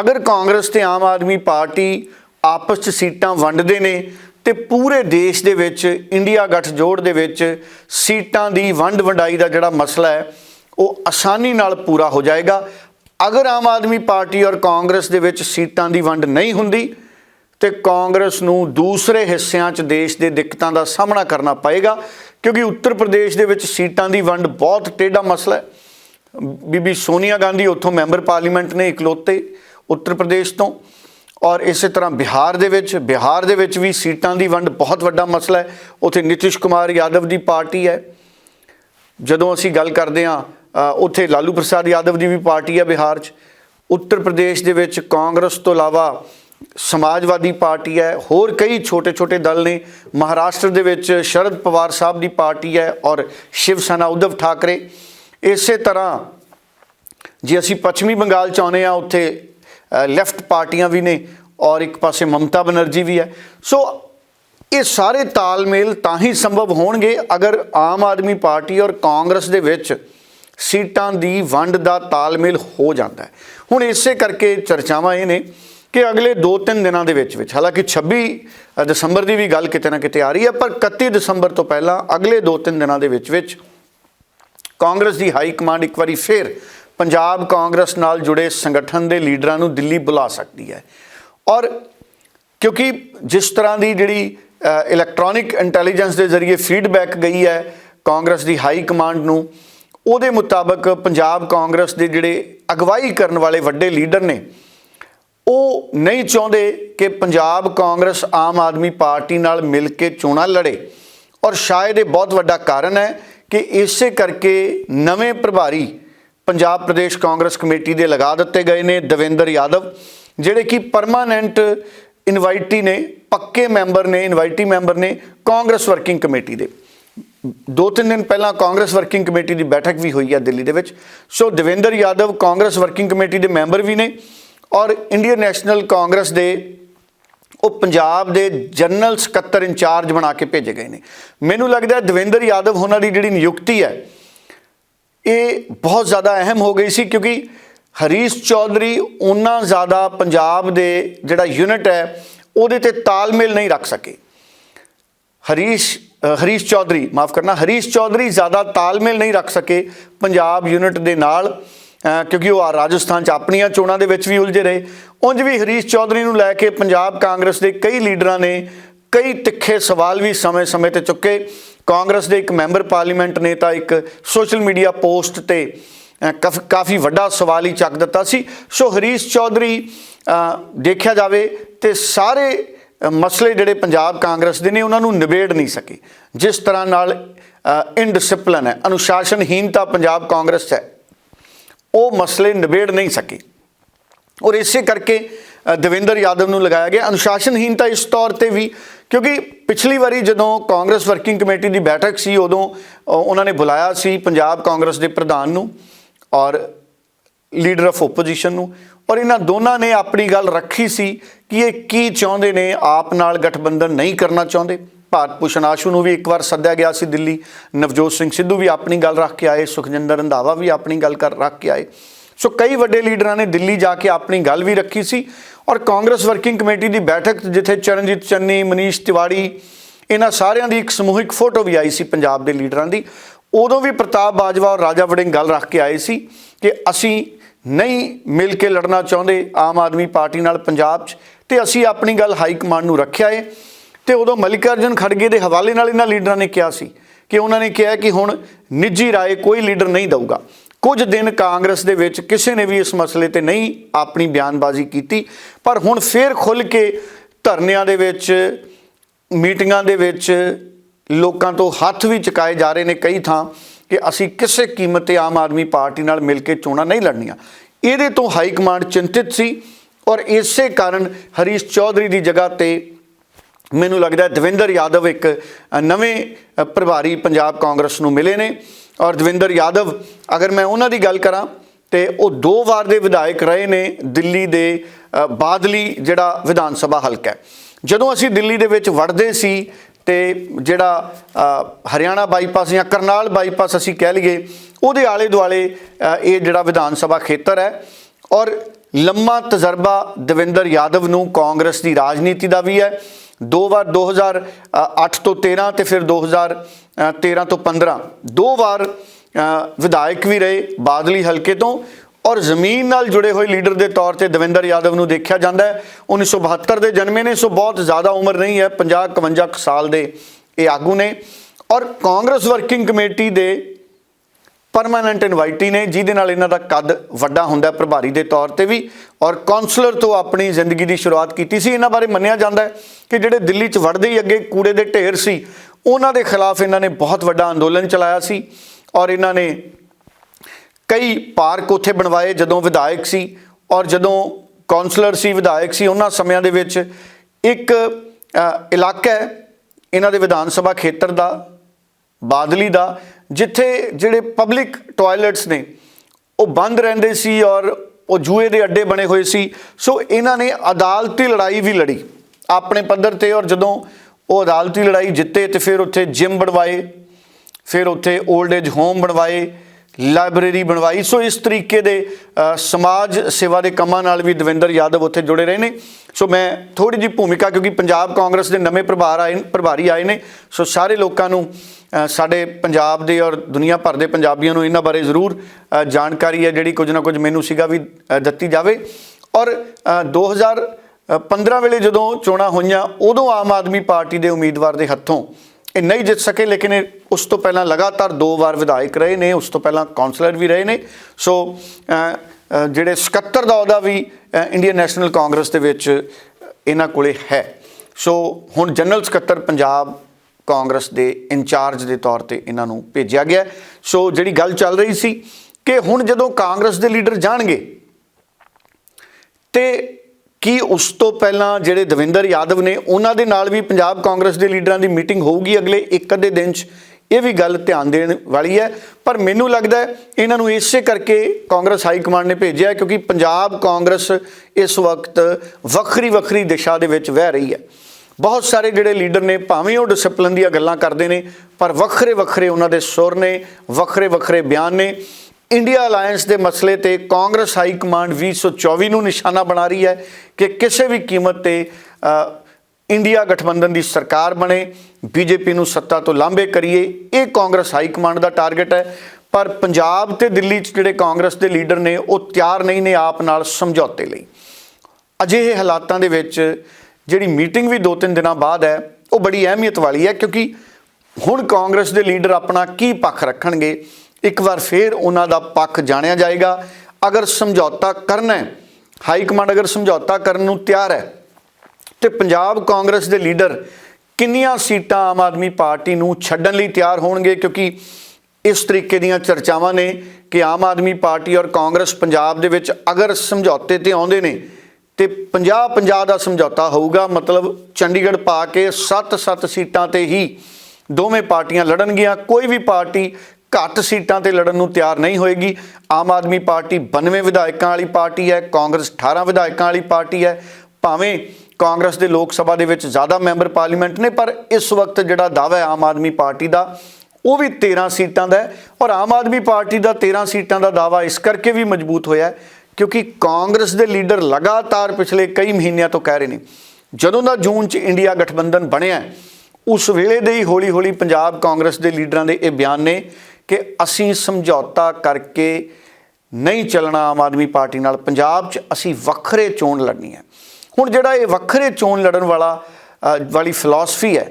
ਅਗਰ ਕਾਂਗਰਸ ਤੇ ਆਮ ਆਦਮੀ ਪਾਰਟੀ ਆਪਸ 'ਚ ਸੀਟਾਂ ਵੰਡਦੇ ਨੇ ਤੇ ਪੂਰੇ ਦੇਸ਼ ਦੇ ਵਿੱਚ, ਇੰਡੀਆ ਗੱਠਜੋੜ ਦੇ ਵਿੱਚ ਸੀਟਾਂ ਦੀ ਵੰਡ ਵੰਡਾਈ ਦਾ ਜਿਹੜਾ ਮਸਲਾ ਹੈ, ਉਹ ਆਸਾਨੀ ਨਾਲ ਪੂਰਾ ਹੋ ਜਾਏਗਾ। ਅਗਰ ਆਮ ਆਦਮੀ ਪਾਰਟੀ ਔਰ ਕਾਂਗਰਸ ਦੇ ਵਿੱਚ ਸੀਟਾਂ ਦੀ ਵੰਡ ਨਹੀਂ ਹੁੰਦੀ, ਤੇ ਕਾਂਗਰਸ ਨੂੰ ਦੂਸਰੇ ਹਿੱਸਿਆਂ 'ਚ ਦੇਸ਼ ਦੇ ਦਿੱਕਤਾਂ ਦਾ ਸਾਹਮਣਾ ਕਰਨਾ ਪਏਗਾ। ਕਿਉਂਕਿ ਉੱਤਰ ਪ੍ਰਦੇਸ਼ ਦੇ ਵਿੱਚ ਸੀਟਾਂ ਦੀ ਵੰਡ ਬਹੁਤ ਟੇਢਾ ਮਸਲਾ ਹੈ। ਬੀਬੀ ਸੋਨੀਆ ਗਾਂਧੀ ਉੱਥੋਂ ਮੈਂਬਰ ਪਾਰਲੀਮੈਂਟ ਨੇ ਇਕਲੌਤੇ ਉੱਤਰ ਪ੍ਰਦੇਸ਼ ਤੋਂ ਔਰ ਇਸੇ ਤਰ੍ਹਾਂ ਬਿਹਾਰ ਦੇ ਵਿੱਚ, ਬਿਹਾਰ ਦੇ ਵਿੱਚ ਵੀ ਸੀਟਾਂ ਦੀ ਵੰਡ ਬਹੁਤ ਵੱਡਾ ਮਸਲਾ ਹੈ। ਉੱਥੇ ਨਿਤਿਸ਼ ਕੁਮਾਰ ਯਾਦਵ ਦੀ ਪਾਰਟੀ ਹੈ। ਜਦੋਂ ਅਸੀਂ ਗੱਲ ਕਰਦੇ ਹਾਂ ਉੱਥੇ ਲਾਲੂ ਪ੍ਰਸਾਦ ਯਾਦਵ ਦੀ ਵੀ ਪਾਰਟੀ ਹੈ ਬਿਹਾਰ 'ਚ। ਉੱਤਰ ਪ੍ਰਦੇਸ਼ ਦੇ ਵਿੱਚ ਕਾਂਗਰਸ ਤੋਂ ਇਲਾਵਾ ਸਮਾਜਵਾਦੀ ਪਾਰਟੀ ਹੈ, ਹੋਰ ਕਈ ਛੋਟੇ-ਛੋਟੇ ਦਲ ਨੇ, ਮਹਾਰਾਸ਼ਟਰ ਦੇ ਵਿੱਚ ਸ਼ਰਦ ਪਵਾਰ ਸਾਹਿਬ ਦੀ ਪਾਰਟੀ ਹੈ ਔਰ ਸ਼ਿਵ ਸੈਨਾ ਉद्धਵ ਠਾਕਰੇ। ਇਸੇ ਤਰ੍ਹਾਂ ਜੇ ਅਸੀਂ ਪੱਛਮੀ ਬੰਗਾਲ ਚ ਆਉਂਦੇ ਆ ਉੱਥੇ ਲੈਫਟ ਪਾਰਟੀਆਂ ਵੀ ਨੇ ਔਰ ਇੱਕ ਪਾਸੇ ਮਮਤਾ ਬਨਰਜੀ ਵੀ ਹੈ। ਸੋ ਇਹ ਸਾਰੇ ਤਾਲਮੇਲ ਤਾਂ ਹੀ ਸੰਭਵ ਹੋਣਗੇ ਅਗਰ ਆਮ ਆਦਮੀ ਪਾਰਟੀ ਔਰ ਕਾਂਗਰਸ ਦੇ ਵਿੱਚ ਸੀਟਾਂ ਦੀ ਵੰਡ ਦਾ ਤਾਲਮੇਲ ਹੋ ਜਾਂਦਾ ਹੈ। ਹੁਣ ਇਸੇ ਕਰਕੇ ਚਰਚਾਵਾਂ ਇਹ ਨੇ ਕਿ ਅਗਲੇ 2-3 ਦਿਨਾਂ ਦੇ ਵਿੱਚ ਵਿੱਚ, ਹਾਲਾਂਕਿ 26 ਦਸੰਬਰ ਦੀ ਵੀ ਗੱਲ ਕਿਤੇ ਨਾ ਕਿਤੇ ਆ ਰਹੀ ਹੈ, ਪਰ 31 ਦਸੰਬਰ ਤੋਂ ਪਹਿਲਾਂ ਅਗਲੇ 2-3 ਦਿਨਾਂ ਦੇ ਵਿੱਚ ਵਿੱਚ ਕਾਂਗਰਸ ਦੀ ਹਾਈ ਕਮਾਂਡ ਇੱਕ ਵਾਰੀ ਫੇਰ ਪੰਜਾਬ ਕਾਂਗਰਸ ਨਾਲ ਜੁੜੇ ਸੰਗਠਨ ਦੇ ਲੀਡਰਾਂ ਨੂੰ ਦਿੱਲੀ ਬੁਲਾ ਸਕਦੀ ਹੈ। ਔਰ ਕਿਉਂਕਿ ਜਿਸ ਤਰ੍ਹਾਂ ਦੀ ਜਿਹੜੀ ਇਲੈਕਟ੍ਰੋਨਿਕ ਇੰਟੈਲੀਜੈਂਸ ਦੇ ਜ਼ਰੀਏ ਫੀਡਬੈਕ ਗਈ ਹੈ ਕਾਂਗਰਸ ਦੀ ਹਾਈ ਕਮਾਂਡ ਨੂੰ, ਉਹਦੇ ਮੁਤਾਬਕ ਪੰਜਾਬ ਕਾਂਗਰਸ ਦੇ ਜਿਹੜੇ ਅਗਵਾਈ ਕਰਨ ਵਾਲੇ ਵੱਡੇ ਲੀਡਰ ਨੇ ਉਹ ਨਹੀਂ ਚਾਹੁੰਦੇ ਕਿ ਪੰਜਾਬ ਕਾਂਗਰਸ ਆਮ ਆਦਮੀ ਪਾਰਟੀ ਨਾਲ ਮਿਲ ਕੇ ਚੋਣਾਂ ਲੜੇ। ਔਰ ਸ਼ਾਇਦ ਇਹ ਬਹੁਤ ਵੱਡਾ ਕਾਰਨ ਹੈ ਕਿ ਇਸੇ ਕਰਕੇ ਨਵੇਂ ਪ੍ਰਭਾਰੀ ਪੰਜਾਬ ਪ੍ਰਦੇਸ਼ ਕਾਂਗਰਸ ਕਮੇਟੀ ਦੇ ਲਗਾ ਦਿੱਤੇ ਗਏ ਨੇ, ਦਵਿੰਦਰ ਯਾਦਵ, ਜਿਹੜੇ ਕਿ ਪਰਮਾਨੈਂਟ ਇਨਵਾਈਟੀ ਨੇ, ਪੱਕੇ ਮੈਂਬਰ ਨੇ ਇਨਵਾਈਟੀ ਮੈਂਬਰ ਨੇ ਕਾਂਗਰਸ ਵਰਕਿੰਗ ਕਮੇਟੀ ਦੇ। ਦੋ ਤਿੰਨ ਦਿਨ ਪਹਿਲਾਂ ਕਾਂਗਰਸ ਵਰਕਿੰਗ ਕਮੇਟੀ ਦੀ ਬੈਠਕ ਵੀ ਹੋਈ ਹੈ ਦਿੱਲੀ ਦੇ ਵਿੱਚ। So Davinder Yadav Congress working committee ਦੇ ਮੈਂਬਰ ਵੀ ਨੇ। ਔਰ ਇੰਡੀਅਨ ਨੈਸ਼ਨਲ ਕਾਂਗਰਸ ਦੇ ਉਹ ਪੰਜਾਬ ਦੇ ਜਨਰਲ ਸਕੱਤਰ ਇੰਚਾਰਜ ਬਣਾ ਕੇ ਭੇਜੇ ਗਏ ਨੇ। ਮੈਨੂੰ ਲੱਗਦਾ ਹੈ ਦਵਿੰਦਰ ਯਾਦਵ ਉਹਨਾਂ ਦੀ ਜਿਹੜੀ ਨਿਯੁਕਤੀ ਹੈ, ਇਹ ਬਹੁਤ ਜ਼ਿਆਦਾ ਅਹਿਮ ਹੋ ਗਈ ਸੀ ਕਿਉਂਕਿ ਹਰੀਸ਼ ਚੌਧਰੀ ਉਹਨਾਂ ਜ਼ਿਆਦਾ ਪੰਜਾਬ ਦੇ ਜਿਹੜਾ ਯੂਨਿਟ ਹੈ, ਉਹਦੇ ਤੇ ਤਾਲਮੇਲ ਨਹੀਂ ਰੱਖ ਸਕੇ। ਹਰੀਸ਼ ਹਰੀਸ਼ ਚੌਧਰੀ, ਮਾਫ ਕਰਨਾ, ਹਰੀਸ਼ ਚੌਧਰੀ ਜ਼ਿਆਦਾ ਤਾਲਮੇਲ ਨਹੀਂ ਰੱਖ ਸਕੇ ਪੰਜਾਬ ਯੂਨਿਟ ਦੇ ਨਾਲ। ਕਿਉਂਕਿ ਉਹ ਆ ਰਾਜਸਥਾਨ ਚ ਆਪਣੀਆਂ ਚੋਣਾਂ ਦੇ ਵਿੱਚ ਵੀ ਉਲਝੇ ਰਹੇ। ਉਂਝ ਵੀ ਹਰੀਸ਼ ਚੌਧਰੀ ਨੂੰ ਲੈ ਕੇ ਪੰਜਾਬ ਕਾਂਗਰਸ ਦੇ ਕਈ ਲੀਡਰਾਂ ਨੇ ਕਈ ਤਿੱਖੇ ਸਵਾਲ ਵੀ ਸਮੇਂ-ਸਮੇਂ ਤੇ ਚੁੱਕੇ। ਕਾਂਗਰਸ ਦੇ ਇੱਕ ਮੈਂਬਰ ਪਾਰਲੀਮੈਂਟ ਨੇ ਤਾਂ ਇੱਕ ਸੋਸ਼ਲ ਮੀਡੀਆ ਪੋਸਟ ਤੇ ਅ, ਕਾਫੀ ਵੱਡਾ ਸਵਾਲ ਹੀ ਚੱਕ ਦਿੱਤਾ ਸੀ। ਸੋ ਹਰੀਸ਼ ਚੌਧਰੀ ਦੇਖਿਆ ਜਾਵੇ ਤੇ ਸਾਰੇ ਮਸਲੇ ਜਿਹੜੇ ਪੰਜਾਬ ਕਾਂਗਰਸ ਦੇ ਨੇ ਉਹਨਾਂ ਨੂੰ ਨਿਬੇੜ ਨਹੀਂ ਸਕੇ। ਜਿਸ ਤਰ੍ਹਾਂ ਨਾਲ ਇਨਡਿਸਪਲਿਨ ਹੈ ਅਨੁਸ਼ਾਸਨਹੀਨਤਾ ਪੰਜਾਬ ਕਾਂਗਰਸ 'ਚ ਹੈ। ਉਹ ਮਸਲੇ ਨਿਬੇੜ ਨਹੀਂ ਸਕੇ। ਔਰ ਇਸੇ ਕਰਕੇ ਅ, ਦਵਿੰਦਰ ਯਾਦਵ ਨੂੰ ਲਗਾਇਆ ਗਿਆ। ਅਨੁਸ਼ਾਸਨਹੀਨਤਾ ਇਸ ਤੌਰ ਤੇ ਵੀ ਕਿਉਂਕਿ ਪਿਛਲੀ ਵਾਰੀ ਜਦੋਂ ਕਾਂਗਰਸ ਵਰਕਿੰਗ ਕਮੇਟੀ ਦੀ ਬੈਠਕ ਸੀ ਉਦੋਂ ਉਹਨਾਂ ਨੇ ਬੁਲਾਇਆ ਸੀ ਪੰਜਾਬ ਕਾਂਗਰਸ ਦੇ ਪ੍ਰਧਾਨ ਨੂੰ ਔਰ ਲੀਡਰ ਆਫ ਆਪੋਜੀਸ਼ਨ ਨੂੰ। ਔਰ ਇਹਨਾਂ ਦੋਨਾਂ ਨੇ ਆਪਣੀ ਗੱਲ ਰੱਖੀ ਸੀ ਕਿ ਇਹ ਕੀ ਚਾਹੁੰਦੇ ਨੇ ਆਪ ਨਾਲ ਗਠਬੰਧਨ ਨਹੀਂ ਕਰਨਾ ਚਾਹੁੰਦੇ। ਭਾਰਤ ਭੂਸ਼ਣ ਆਸ਼ੂ ਨੂੰ ਵੀ ਇੱਕ ਵਾਰ ਸੱਦਿਆ ਗਿਆ ਸੀ ਦਿੱਲੀ। ਨਵਜੋਤ ਸਿੰਘ ਸਿੱਧੂ ਵੀ ਆਪਣੀ ਗੱਲ ਰੱਖ ਕੇ ਆਏ, ਸੁਖਜਿੰਦਰ ਰੰਧਾਵਾ ਵੀ ਆਪਣੀ ਗੱਲ ਕਰ, ਰੱਖ ਕੇ ਆਏ। ਸੋ ਕਈ ਵੱਡੇ ਲੀਡਰਾਂ ਨੇ ਦਿੱਲੀ ਜਾ ਕੇ ਆਪਣੀ ਗੱਲ ਵੀ ਰੱਖੀ ਸੀ ਔਰ ਕਾਂਗਰਸ ਵਰਕਿੰਗ ਕਮੇਟੀ ਦੀ ਬੈਠਕ ਜਿੱਥੇ ਚਰਨਜੀਤ ਚੰਨੀ, ਮਨੀਸ਼ ਤਿਵਾੜੀ, ਇਹਨਾਂ ਸਾਰਿਆਂ ਦੀ ਇੱਕ ਸਮੂਹਿਕ ਫੋਟੋ ਵੀ ਆਈ ਸੀ ਪੰਜਾਬ ਦੇ ਲੀਡਰਾਂ ਦੀ। ਉਦੋਂ ਵੀ ਪ੍ਰਤਾਪ ਬਾਜਵਾ ਔਰ ਰਾਜਾ ਵੜਿੰਗ ਗੱਲ ਰੱਖ ਕੇ ਆਏ ਸੀ ਕਿ ਅਸੀਂ ਨਹੀਂ ਮਿਲ ਕੇ ਲੜਨਾ ਚਾਹੁੰਦੇ, ਆਮ ਆਦਮੀ ਪਾਰਟੀ ਨਾਲ ਪੰਜਾਬ 'ਚ, ਤੇ ਅਸੀਂ ਆਪਣੀ ਗੱਲ ਹਾਈ ਕਮਾਂਡ ਨੂੰ ਰੱਖਿਆ ਏ। ਤੇ ਉਦੋਂ ਮਲਿਕਾਰਜੁਨ ਖੜਗੇ ਦੇ ਹਵਾਲੇ ਨਾਲ ਇਹਨਾਂ ਲੀਡਰਾਂ ਨੇ ਕਿਹਾ ਸੀ ਕਿ ਉਹਨਾਂ ਨੇ ਕਿਹਾ ਕਿ ਹੁਣ ਨਿੱਜੀ ਰਾਏ ਕੋਈ ਲੀਡਰ ਨਹੀਂ ਦਊਗਾ। ਕੁਝ ਦਿਨ ਕਾਂਗਰਸ ਦੇ ਵਿੱਚ ਕਿਸੇ ਨੇ ਵੀ ਇਸ ਮਸਲੇ ਤੇ ਨਹੀਂ ਆਪਣੀ ਬਿਆਨਬਾਜ਼ੀ ਕੀਤੀ, ਪਰ ਹੁਣ ਫੇਰ ਖੁੱਲ ਕੇ ਧਰਨਿਆਂ ਦੇ ਵਿੱਚ, ਮੀਟਿੰਗਾਂ ਦੇ ਵਿੱਚ ਲੋਕਾਂ ਤੋਂ ਹੱਥ ਵੀ ਚੁਕਾਏ ਜਾ ਰਹੇ ਨੇ ਕਈ ਥਾਂ ਕਿ ਅਸੀਂ ਕਿਸੇ ਕੀਮਤ ਤੇ ਆਮ ਆਦਮੀ ਪਾਰਟੀ ਨਾਲ ਮਿਲ ਕੇ ਚੋਣਾਂ ਨਹੀਂ ਲੜਨੀਆਂ। ਇਹਦੇ ਤੋਂ ਹਾਈ ਕਮਾਂਡ ਚਿੰਤਿਤ ਸੀ ਔਰ ਇਸੇ ਕਾਰਨ ਹਰੀਸ਼ ਚੌਧਰੀ ਦੀ ਜਗ੍ਹਾ ਤੇ ਮੈਨੂੰ ਲੱਗਦਾ ਦਵਿੰਦਰ ਯਾਦਵ ਇੱਕ ਨਵੇਂ ਪ੍ਰਭਾਰੀ ਪੰਜਾਬ ਕਾਂਗਰਸ ਨੂੰ ਮਿਲੇ ਨੇ। ਔਰ ਦਵਿੰਦਰ ਯਾਦਵ, ਅਗਰ ਮੈਂ ਉਹਨਾਂ ਦੀ ਗੱਲ ਕਰਾਂ, ਤੇ ਉਹ ਦੋ ਵਾਰ ਦੇ ਵਿਧਾਇਕ ਰਹੇ ਨੇ ਦਿੱਲੀ ਦੇ ਬਾਦਲੀ ਜਿਹੜਾ ਵਿਧਾਨ ਸਭਾ ਹਲਕਾ ਹੈ। ਜਦੋਂ ਅਸੀਂ ਦਿੱਲੀ ਦੇ ਵਿੱਚ ਵੜਦੇ ਸੀ ਤੇ ਜਿਹੜਾ ਹਰਿਆਣਾ ਬਾਈਪਾਸ ਜਾਂ ਕਰਨਾਲ ਬਾਈਪਾਸ ਅਸੀਂ ਕਹਿ ਲਈਏ, ਉਹਦੇ ਆਲੇ ਦੁਆਲੇ ਇਹ ਜਿਹੜਾ ਵਿਧਾਨ ਸਭਾ ਖੇਤਰ ਹੈ। ਔਰ ਲੰਮਾ ਤਜਰਬਾ ਦਵਿੰਦਰ ਯਾਦਵ ਨੂੰ ਕਾਂਗਰਸ ਦੀ ਰਾਜਨੀਤੀ ਦਾ ਵੀ ਹੈ। ਦੋ ਵਾਰ 2008 ਤੋਂ 13 ਤੇ ਫਿਰ 2013 ਤੋਂ 15 ਦੋ ਵਾਰ ਵਿਧਾਇਕ ਵੀ ਰਹੇ ਬਾਦਲੀ ਹਲਕੇ ਤੋਂ ਔਰ ਜ਼ਮੀਨ ਨਾਲ ਜੁੜੇ ਹੋਏ ਲੀਡਰ ਦੇ ਤੌਰ ਤੇ ਦਵਿੰਦਰ ਯਾਦਵ ਨੂੰ ਦੇਖਿਆ ਜਾਂਦਾ ਹੈ। 1972 ਦੇ ਜਨਮੇ ਨੇ, ਸੋ ਬਹੁਤ ਜ਼ਿਆਦਾ ਉਮਰ ਨਹੀਂ ਹੈ 50 51 ਕੁ ਸਾਲ ਦੇ ਇਹ ਆਗੂ ਨੇ। ਔਰ ਕਾਂਗਰਸ ਵਰਕਿੰਗ ਕਮੇਟੀ ਦੇ ਪਰਮਾਨੈਂਟ ਇਨਵਾਈਟੀ ਨੇ, ਜਿਹਦੇ ਨਾਲ ਇਹਨਾਂ ਦਾ ਕੱਦ ਵੱਡਾ ਹੁੰਦਾ ਪ੍ਰਭਾਰੀ ਦੇ ਤੌਰ ਤੇ ਵੀ। ਔਰ ਕਾਉਂਸਲਰ ਤੋਂ ਆਪਣੀ ਜ਼ਿੰਦਗੀ ਦੀ ਸ਼ੁਰੂਆਤ ਕੀਤੀ ਸੀ। ਇਹਨਾਂ ਬਾਰੇ ਮੰਨਿਆ ਜਾਂਦਾ ਹੈ ਕਿ ਜਿਹੜੇ ਦਿੱਲੀ 'ਚ ਵੜਦੇ ਹੀ ਅੱਗੇ ਕੂੜੇ ਦੇ ਢੇਰ ਸੀ, ਉਹਨਾਂ ਦੇ ਖਿਲਾਫ ਇਹਨਾਂ ਨੇ ਬਹੁਤ ਵੱਡਾ ਅੰਦੋਲਨ ਚਲਾਇਆ ਸੀ। ਔਰ ਇਹਨਾਂ ਨੇ ਕਈ ਪਾਰਕ ਉੱਥੇ ਬਣਵਾਏ, ਜਦੋਂ ਵਿਧਾਇਕ ਸੀ। ਔਰ ਜਦੋਂ ਕਾਉਂਸਲਰ ਸੀ, ਵਿਧਾਇਕ ਸੀ, ਉਹਨਾਂ ਸਮਿਆਂ ਦੇ ਵਿੱਚ ਇੱਕ ਇਲਾਕਾ ਇਹਨਾਂ ਦੇ ਵਿਧਾਨ ਸਭਾ ਖੇਤਰ ਦਾ, ਬਾਦਲੀ ਦਾ। ਜਿੱਥੇ ਜਿਹੜੇ ਪਬਲਿਕ ਟਾਇਲਟਸ ਨੇ, ਉਹ ਬੰਦ ਰਹਿੰਦੇ ਸੀ ਔਰ ਉਹ ਜੂਏ ਦੇ ਅੱਡੇ ਬਣੇ ਹੋਏ ਸੀ। ਸੋ ਇਹਨਾਂ ਨੇ ਅਦਾਲਤੀ ਲੜਾਈ ਵੀ ਲੜੀ ਆਪਣੇ ਪੱਧਰ ਤੇ ਔਰ ਜਦੋਂ ਉਹ ਅਦਾਲਤੀ ਲੜਾਈ ਜਿੱਤੇ ਤੇ ਫਿਰ ਉੱਥੇ ਜਿਮ ਬਣਵਾਏ, ਫਿਰ ਉੱਥੇ 올ਡ ਏਜ ਹੋਮ ਬਣਵਾਏ ਲਾਇਬ੍ਰੇਰੀ ਬਣਵਾਈ। ਸੋ ਇਸ ਤਰੀਕੇ ਦੇ ਸਮਾਜ ਸੇਵਾ ਦੇ ਕੰਮਾਂ ਨਾਲ ਵੀ ਦਵਿੰਦਰ ਯਾਦਵ ਉੱਥੇ ਜੁੜੇ ਰਹੇ ਨੇ। ਸੋ ਮੈਂ ਥੋੜੀ ਜੀ ਭੂਮਿਕਾ ਕਿਉਂਕਿ ਪੰਜਾਬ ਕਾਂਗਰਸ ਦੇ ਨਵੇਂ ਪ੍ਰਭਾਰ ਆਏ ਪ੍ਰਭਾਰੀ ਆਏ ਨੇ। ਸੋ ਸਾਰੇ ਲੋਕਾਂ ਨੂੰ ਸਾਡੇ ਪੰਜਾਬ ਦੇ ਔਰ ਦੁਨੀਆ ਭਰ ਦੇ ਪੰਜਾਬੀਆਂ ਨੂੰ ਇਹਨਾਂ ਬਾਰੇ ਜ਼ਰੂਰ ਜਾਣਕਾਰੀ ਹੈ ਜਿਹੜੀ ਕੁਝ ਨਾ ਕੁਝ ਮੈਨੂੰ ਸੀਗਾ ਵੀ ਦਿੱਤੀ ਜਾਵੇ। ਔਰ ਅ, 2015 ਵੇਲੇ ਜਦੋਂ ਚੋਣਾਂ ਹੋਈਆਂ ਉਦੋਂ ਆਮ ਆਦਮੀ ਪਾਰਟੀ ਦੇ ਉਮੀਦਵਾਰ ਦੇ ਹੱਥੋਂ ਇਹ ਨਹੀਂ ਜਿੱਤ ਸਕੇ, ਲੇਕਿਨ ਉਸ ਤੋਂ ਪਹਿਲਾਂ ਲਗਾਤਾਰ ਦੋ ਵਾਰ ਵਿਧਾਇਕ ਰਹੇ ਨੇ, ਉਸ ਤੋਂ ਪਹਿਲਾਂ ਕਾਉਂਸਲਰ ਵੀ ਰਹੇ ਨੇ। ਸੋ ਜਿਹੜੇ 77 ਦਾ ਅਹੁਦਾ ਵੀ ਇੰਡੀਅਨ ਨੈਸ਼ਨਲ ਕਾਂਗਰਸ ਦੇ ਵਿੱਚ ਇਹਨਾਂ ਕੋਲੇ ਹੈ। ਸੋ ਹੁਣ ਜਨਰਲ ਸਕੱਤਰ ਪੰਜਾਬ ਕਾਂਗਰਸ ਦੇ ਇੰਚਾਰਜ ਦੇ ਤੌਰ ਤੇ ਇਹਨਾਂ ਨੂੰ ਭੇਜਿਆ ਗਿਆ ਸੋ ਜਿਹੜੀ ਗੱਲ ਚੱਲ ਰਹੀ ਸੀ ਕਿ ਹੁਣ ਜਦੋਂ ਕਾਂਗਰਸ ਦੇ ਲੀਡਰ ਜਾਣਗੇ, ਤੇ ਕੀ ਉਸ ਤੋਂ ਪਹਿਲਾਂ ਜਿਹੜੇ ਦਵਿੰਦਰ ਯਾਦਵ ਨੇ, ਉਹਨਾਂ ਦੇ ਨਾਲ ਵੀ ਪੰਜਾਬ ਕਾਂਗਰਸ ਦੇ ਲੀਡਰਾਂ ਦੀ ਮੀਟਿੰਗ ਹੋਊਗੀ ਅਗਲੇ ਇੱਕ ਅੱਧੇ ਦਿਨ 'ਚ? ਇਹ ਵੀ ਗੱਲ ਧਿਆਨ ਦੇਣ ਵਾਲੀ ਹੈ। ਪਰ ਮੈਨੂੰ ਲੱਗਦਾ ਹੈ ਇਹਨਾਂ ਨੂੰ ਇਸੇ ਕਰਕੇ ਕਾਂਗਰਸ ਹਾਈ ਕਮਾਂਡ ਨੇ ਭੇਜਿਆ ਕਿਉਂਕਿ ਪੰਜਾਬ ਕਾਂਗਰਸ ਇਸ ਵਕਤ ਵੱਖਰੀ ਵੱਖਰੀ ਦਿਸ਼ਾ ਦੇ ਵਿੱਚ ਵਹਿ ਰਹੀ ਹੈ। ਬਹੁਤ ਸਾਰੇ ਜਿਹੜੇ ਲੀਡਰ ਨੇ ਭਾਵੇਂ ਉਹ ਡਿਸਪਲਿਨ ਦੀਆਂ ਗੱਲਾਂ ਕਰਦੇ ਨੇ, ਪਰ ਵੱਖਰੇ ਵੱਖਰੇ ਉਹਨਾਂ ਦੇ ਸੁਰ ਨੇ, ਵੱਖਰੇ ਵੱਖਰੇ ਬਿਆਨ ਨੇ। ਇੰਡੀਆ ਅਲਾਈਅੰਸ ਦੇ ਮਸਲੇ ਤੇ ਕਾਂਗਰਸ ਹਾਈ ਕਮਾਂਡ 2024 ਨੂੰ ਨਿਸ਼ਾਨਾ ਬਣਾ ਰਹੀ ਹੈ ਕਿ ਕਿਸੇ ਵੀ ਕੀਮਤ ਤੇ ਇੰਡੀਆ ਗਠਬੰਧਨ ਦੀ ਸਰਕਾਰ ਬਣੇ ਬੀਜੇਪੀ ਨੂੰ ਸੱਤਾ ਤੋਂ ਲਾਂਭੇ ਕਰੀਏ, ਇਹ ਕਾਂਗਰਸ ਹਾਈ ਕਮਾਂਡ ਦਾ ਟਾਰਗੇਟ ਹੈ। ਪਰ ਪੰਜਾਬ ਤੇ ਦਿੱਲੀ 'ਚ ਜਿਹੜੇ ਕਾਂਗਰਸ ਦੇ ਲੀਡਰ ਨੇ, ਉਹ ਤਿਆਰ ਨਹੀਂ ਨੇ ਆਪ ਨਾਲ ਸਮਝੌਤੇ ਲਈ। ਅਜਿਹੇ ਹਾਲਾਤਾਂ ਦੇ ਵਿੱਚ ਜਿਹੜੀ ਮੀਟਿੰਗ ਵੀ 2-3 ਦਿਨਾਂ ਬਾਅਦ ਹੈ, ਉਹ ਬੜੀ ਅਹਿਮੀਅਤ ਵਾਲੀ ਹੈ ਕਿਉਂਕਿ ਹੁਣ ਕਾਂਗਰਸ ਦੇ ਲੀਡਰ ਆਪਣਾ ਕੀ ਪੱਖ ਰੱਖਣਗੇ? ਇੱਕ ਵਾਰ ਫੇਰ ਉਹਨਾਂ ਦਾ ਪੱਖ ਜਾਣਿਆ ਜਾਏਗਾ। ਅਗਰ ਸਮਝੌਤਾ ਕਰਨਾ ਹੈ, ਹਾਈ ਕਮਾਂਡ ਅਗਰ ਸਮਝੌਤਾ ਕਰਨ ਨੂੰ ਤਿਆਰ ਹੈ, ਤੇ ਪੰਜਾਬ ਕਾਂਗਰਸ ਦੇ ਲੀਡਰ ਕਿੰਨੀਆਂ ਸੀਟਾਂ ਆਮ ਆਦਮੀ ਪਾਰਟੀ ਨੂੰ ਛੱਡਣ ਲਈ ਤਿਆਰ ਹੋਣਗੇ? ਕਿਉਂਕਿ ਇਸ ਤਰੀਕੇ ਦੀਆਂ ਚਰਚਾਵਾਂ ਨੇ ਕਿ ਆਮ ਆਦਮੀ ਪਾਰਟੀ ਔਰ ਕਾਂਗਰਸ ਪੰਜਾਬ ਦੇ ਵਿੱਚ ਅਗਰ ਸਮਝੌਤੇ ਤੇ ਆਉਂਦੇ ਨੇ, ਤੇ 50-50 ਦਾ ਸਮਝੌਤਾ ਹੋਊਗਾ। ਮਤਲਬ ਚੰਡੀਗੜ੍ਹ ਪਾ ਕੇ 7-7 ਸੀਟਾਂ ਤੇ ਹੀ ਦੋਵੇਂ ਪਾਰਟੀਆਂ ਲੜਨਗੀਆਂ। ਕੋਈ ਵੀ ਪਾਰਟੀ ਘੱਟ ਸੀਟਾਂ ਤੇ ਲੜਨ ਨੂੰ ਤਿਆਰ ਨਹੀਂ ਹੋਏਗੀ। ਆਮ ਆਦਮੀ ਪਾਰਟੀ 92 ਵਿਧਾਇਕਾਂ ਵਾਲੀ ਪਾਰਟੀ ਹੈ, ਕਾਂਗਰਸ 18 ਵਿਧਾਇਕਾਂ ਵਾਲੀ ਪਾਰਟੀ ਹੈ। ਭਾਵੇਂ ਕਾਂਗਰਸ ਦੇ ਲੋਕ ਸਭਾ ਦੇ ਵਿੱਚ ਜ਼ਿਆਦਾ ਮੈਂਬਰ ਪਾਰਲੀਮੈਂਟ ਨੇ, ਪਰ ਇਸ ਵਕਤ ਜਿਹੜਾ ਦਾਅਵਾ ਹੈ ਆਮ ਆਦਮੀ ਪਾਰਟੀ ਦਾ, ਉਹ ਵੀ 13 ਸੀਟਾਂ ਦਾ ਹੈ। ਔਰ ਆਮ ਆਦਮੀ ਪਾਰਟੀ ਦਾ 13 ਸੀਟਾਂ ਦਾ ਦਾਅਵਾ ਇਸ ਕਰਕੇ ਵੀ ਮਜ਼ਬੂਤ ਹੋਇਆ ਕਿਉਂਕਿ ਕਾਂਗਰਸ ਦੇ ਲੀਡਰ ਲਗਾਤਾਰ ਪਿਛਲੇ ਕਈ ਮਹੀਨਿਆਂ ਤੋਂ ਕਹਿ ਰਹੇ ਨੇ, ਜਦੋਂ ਦਾ ਜੂਨ 'ਚ ਇੰਡੀਆ ਗਠਬੰਧਨ ਬਣਿਆ ਉਸ ਵੇਲੇ ਦੇ ਹੀ ਹੌਲੀ-ਹੌਲੀ ਪੰਜਾਬ ਕਾਂਗਰਸ ਦੇ ਲੀਡਰਾਂ ਦੇ ਇਹ ਬਿਆਨ ਨੇ ਕਿ ਅਸੀਂ ਸਮਝੌਤਾ ਕਰਕੇ ਨਹੀਂ ਚੱਲਣਾ ਆਮ ਆਦਮੀ ਪਾਰਟੀ ਨਾਲ, ਪੰਜਾਬ 'ਚ ਅਸੀਂ ਵੱਖਰੇ ਚੋਣ ਲੜਨੀ ਹੈ। ਹੁਣ ਜਿਹੜਾ ਇਹ ਵੱਖਰੇ ਚੋਣ ਲੜਨ ਵਾਲਾ ਵਾਲੀ ਫਿਲਾਸਫੀ ਹੈ,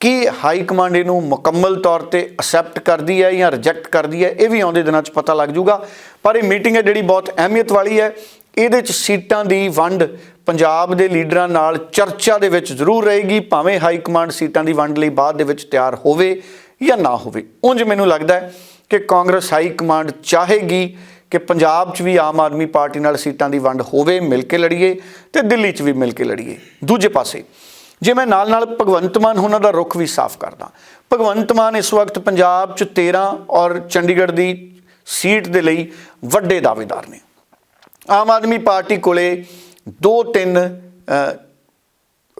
ਕਿ ਹਾਈ ਕਮਾਂਡ ਇਹਨੂੰ ਮੁਕੰਮਲ ਤੌਰ ਤੇ ਅਸੈਪਟ ਕਰਦੀ ਹੈ ਜਾਂ ਰਿਜੈਕਟ ਕਰਦੀ ਹੈ, ਇਹ ਵੀ ਆਉਂਦੇ ਦਿਨਾਂ 'ਚ ਪਤਾ ਲੱਗ ਜਾਊਗਾ। ਪਰ ਇਹ ਮੀਟਿੰਗ ਹੈ ਜਿਹੜੀ ਬਹੁਤ ਅਹਿਮੀਅਤ ਵਾਲੀ ਹੈ, ਇਹਦੇ 'ਚ ਸੀਟਾਂ ਦੀ ਵੰਡ ਪੰਜਾਬ ਦੇ ਲੀਡਰਾਂ ਨਾਲ ਚਰਚਾ ਦੇ ਵਿੱਚ ਜ਼ਰੂਰ ਰਹੇਗੀ, ਭਾਵੇਂ ਹਾਈ ਕਮਾਂਡ ਸੀਟਾਂ ਦੀ ਵੰਡ ਲਈ ਬਾਅਦ ਦੇ ਵਿੱਚ ਤਿਆਰ ਹੋਵੇ। ਜਾਂ ਨਾ ਹੋਵੇ। ਉਂਝ ਮੈਨੂੰ ਲੱਗਦਾ ਹੈ ਕਿ ਕਾਂਗਰਸ ਹਾਈ ਕਮਾਂਡ ਚਾਹੇਗੀ ਕਿ ਪੰਜਾਬ 'ਚ ਵੀ ਆਮ ਆਦਮੀ ਪਾਰਟੀ ਨਾਲ ਸੀਟਾਂ ਦੀ ਵੰਡ ਹੋਵੇ ਮਿਲ ਕੇ ਲੜੀਏ ਤੇ ਦਿੱਲੀ 'ਚ ਵੀ ਮਿਲ ਕੇ ਲੜੀਏ। ਦੂਜੇ ਪਾਸੇ ਜੇ ਮੈਂ ਨਾਲ ਨਾਲ ਭਗਵੰਤ ਮਾਨ ਉਹਨਾਂ ਦਾ ਰੁਖ ਵੀ ਸਾਫ਼ ਕਰਦਾ। ਭਗਵੰਤ ਮਾਨ ਇਸ ਵਕਤ ਪੰਜਾਬ 'ਚ 13 ਔਰ ਚੰਡੀਗੜ੍ਹ ਦੀ ਸੀਟ ਦੇ ਲਈ ਵੱਡੇ ਦਾਅਵੇਦਾਰ ਨੇ। ਆਮ ਆਦਮੀ ਪਾਰਟੀ ਕੋਲੇ ਦੋ ਤਿੰਨ ਅ,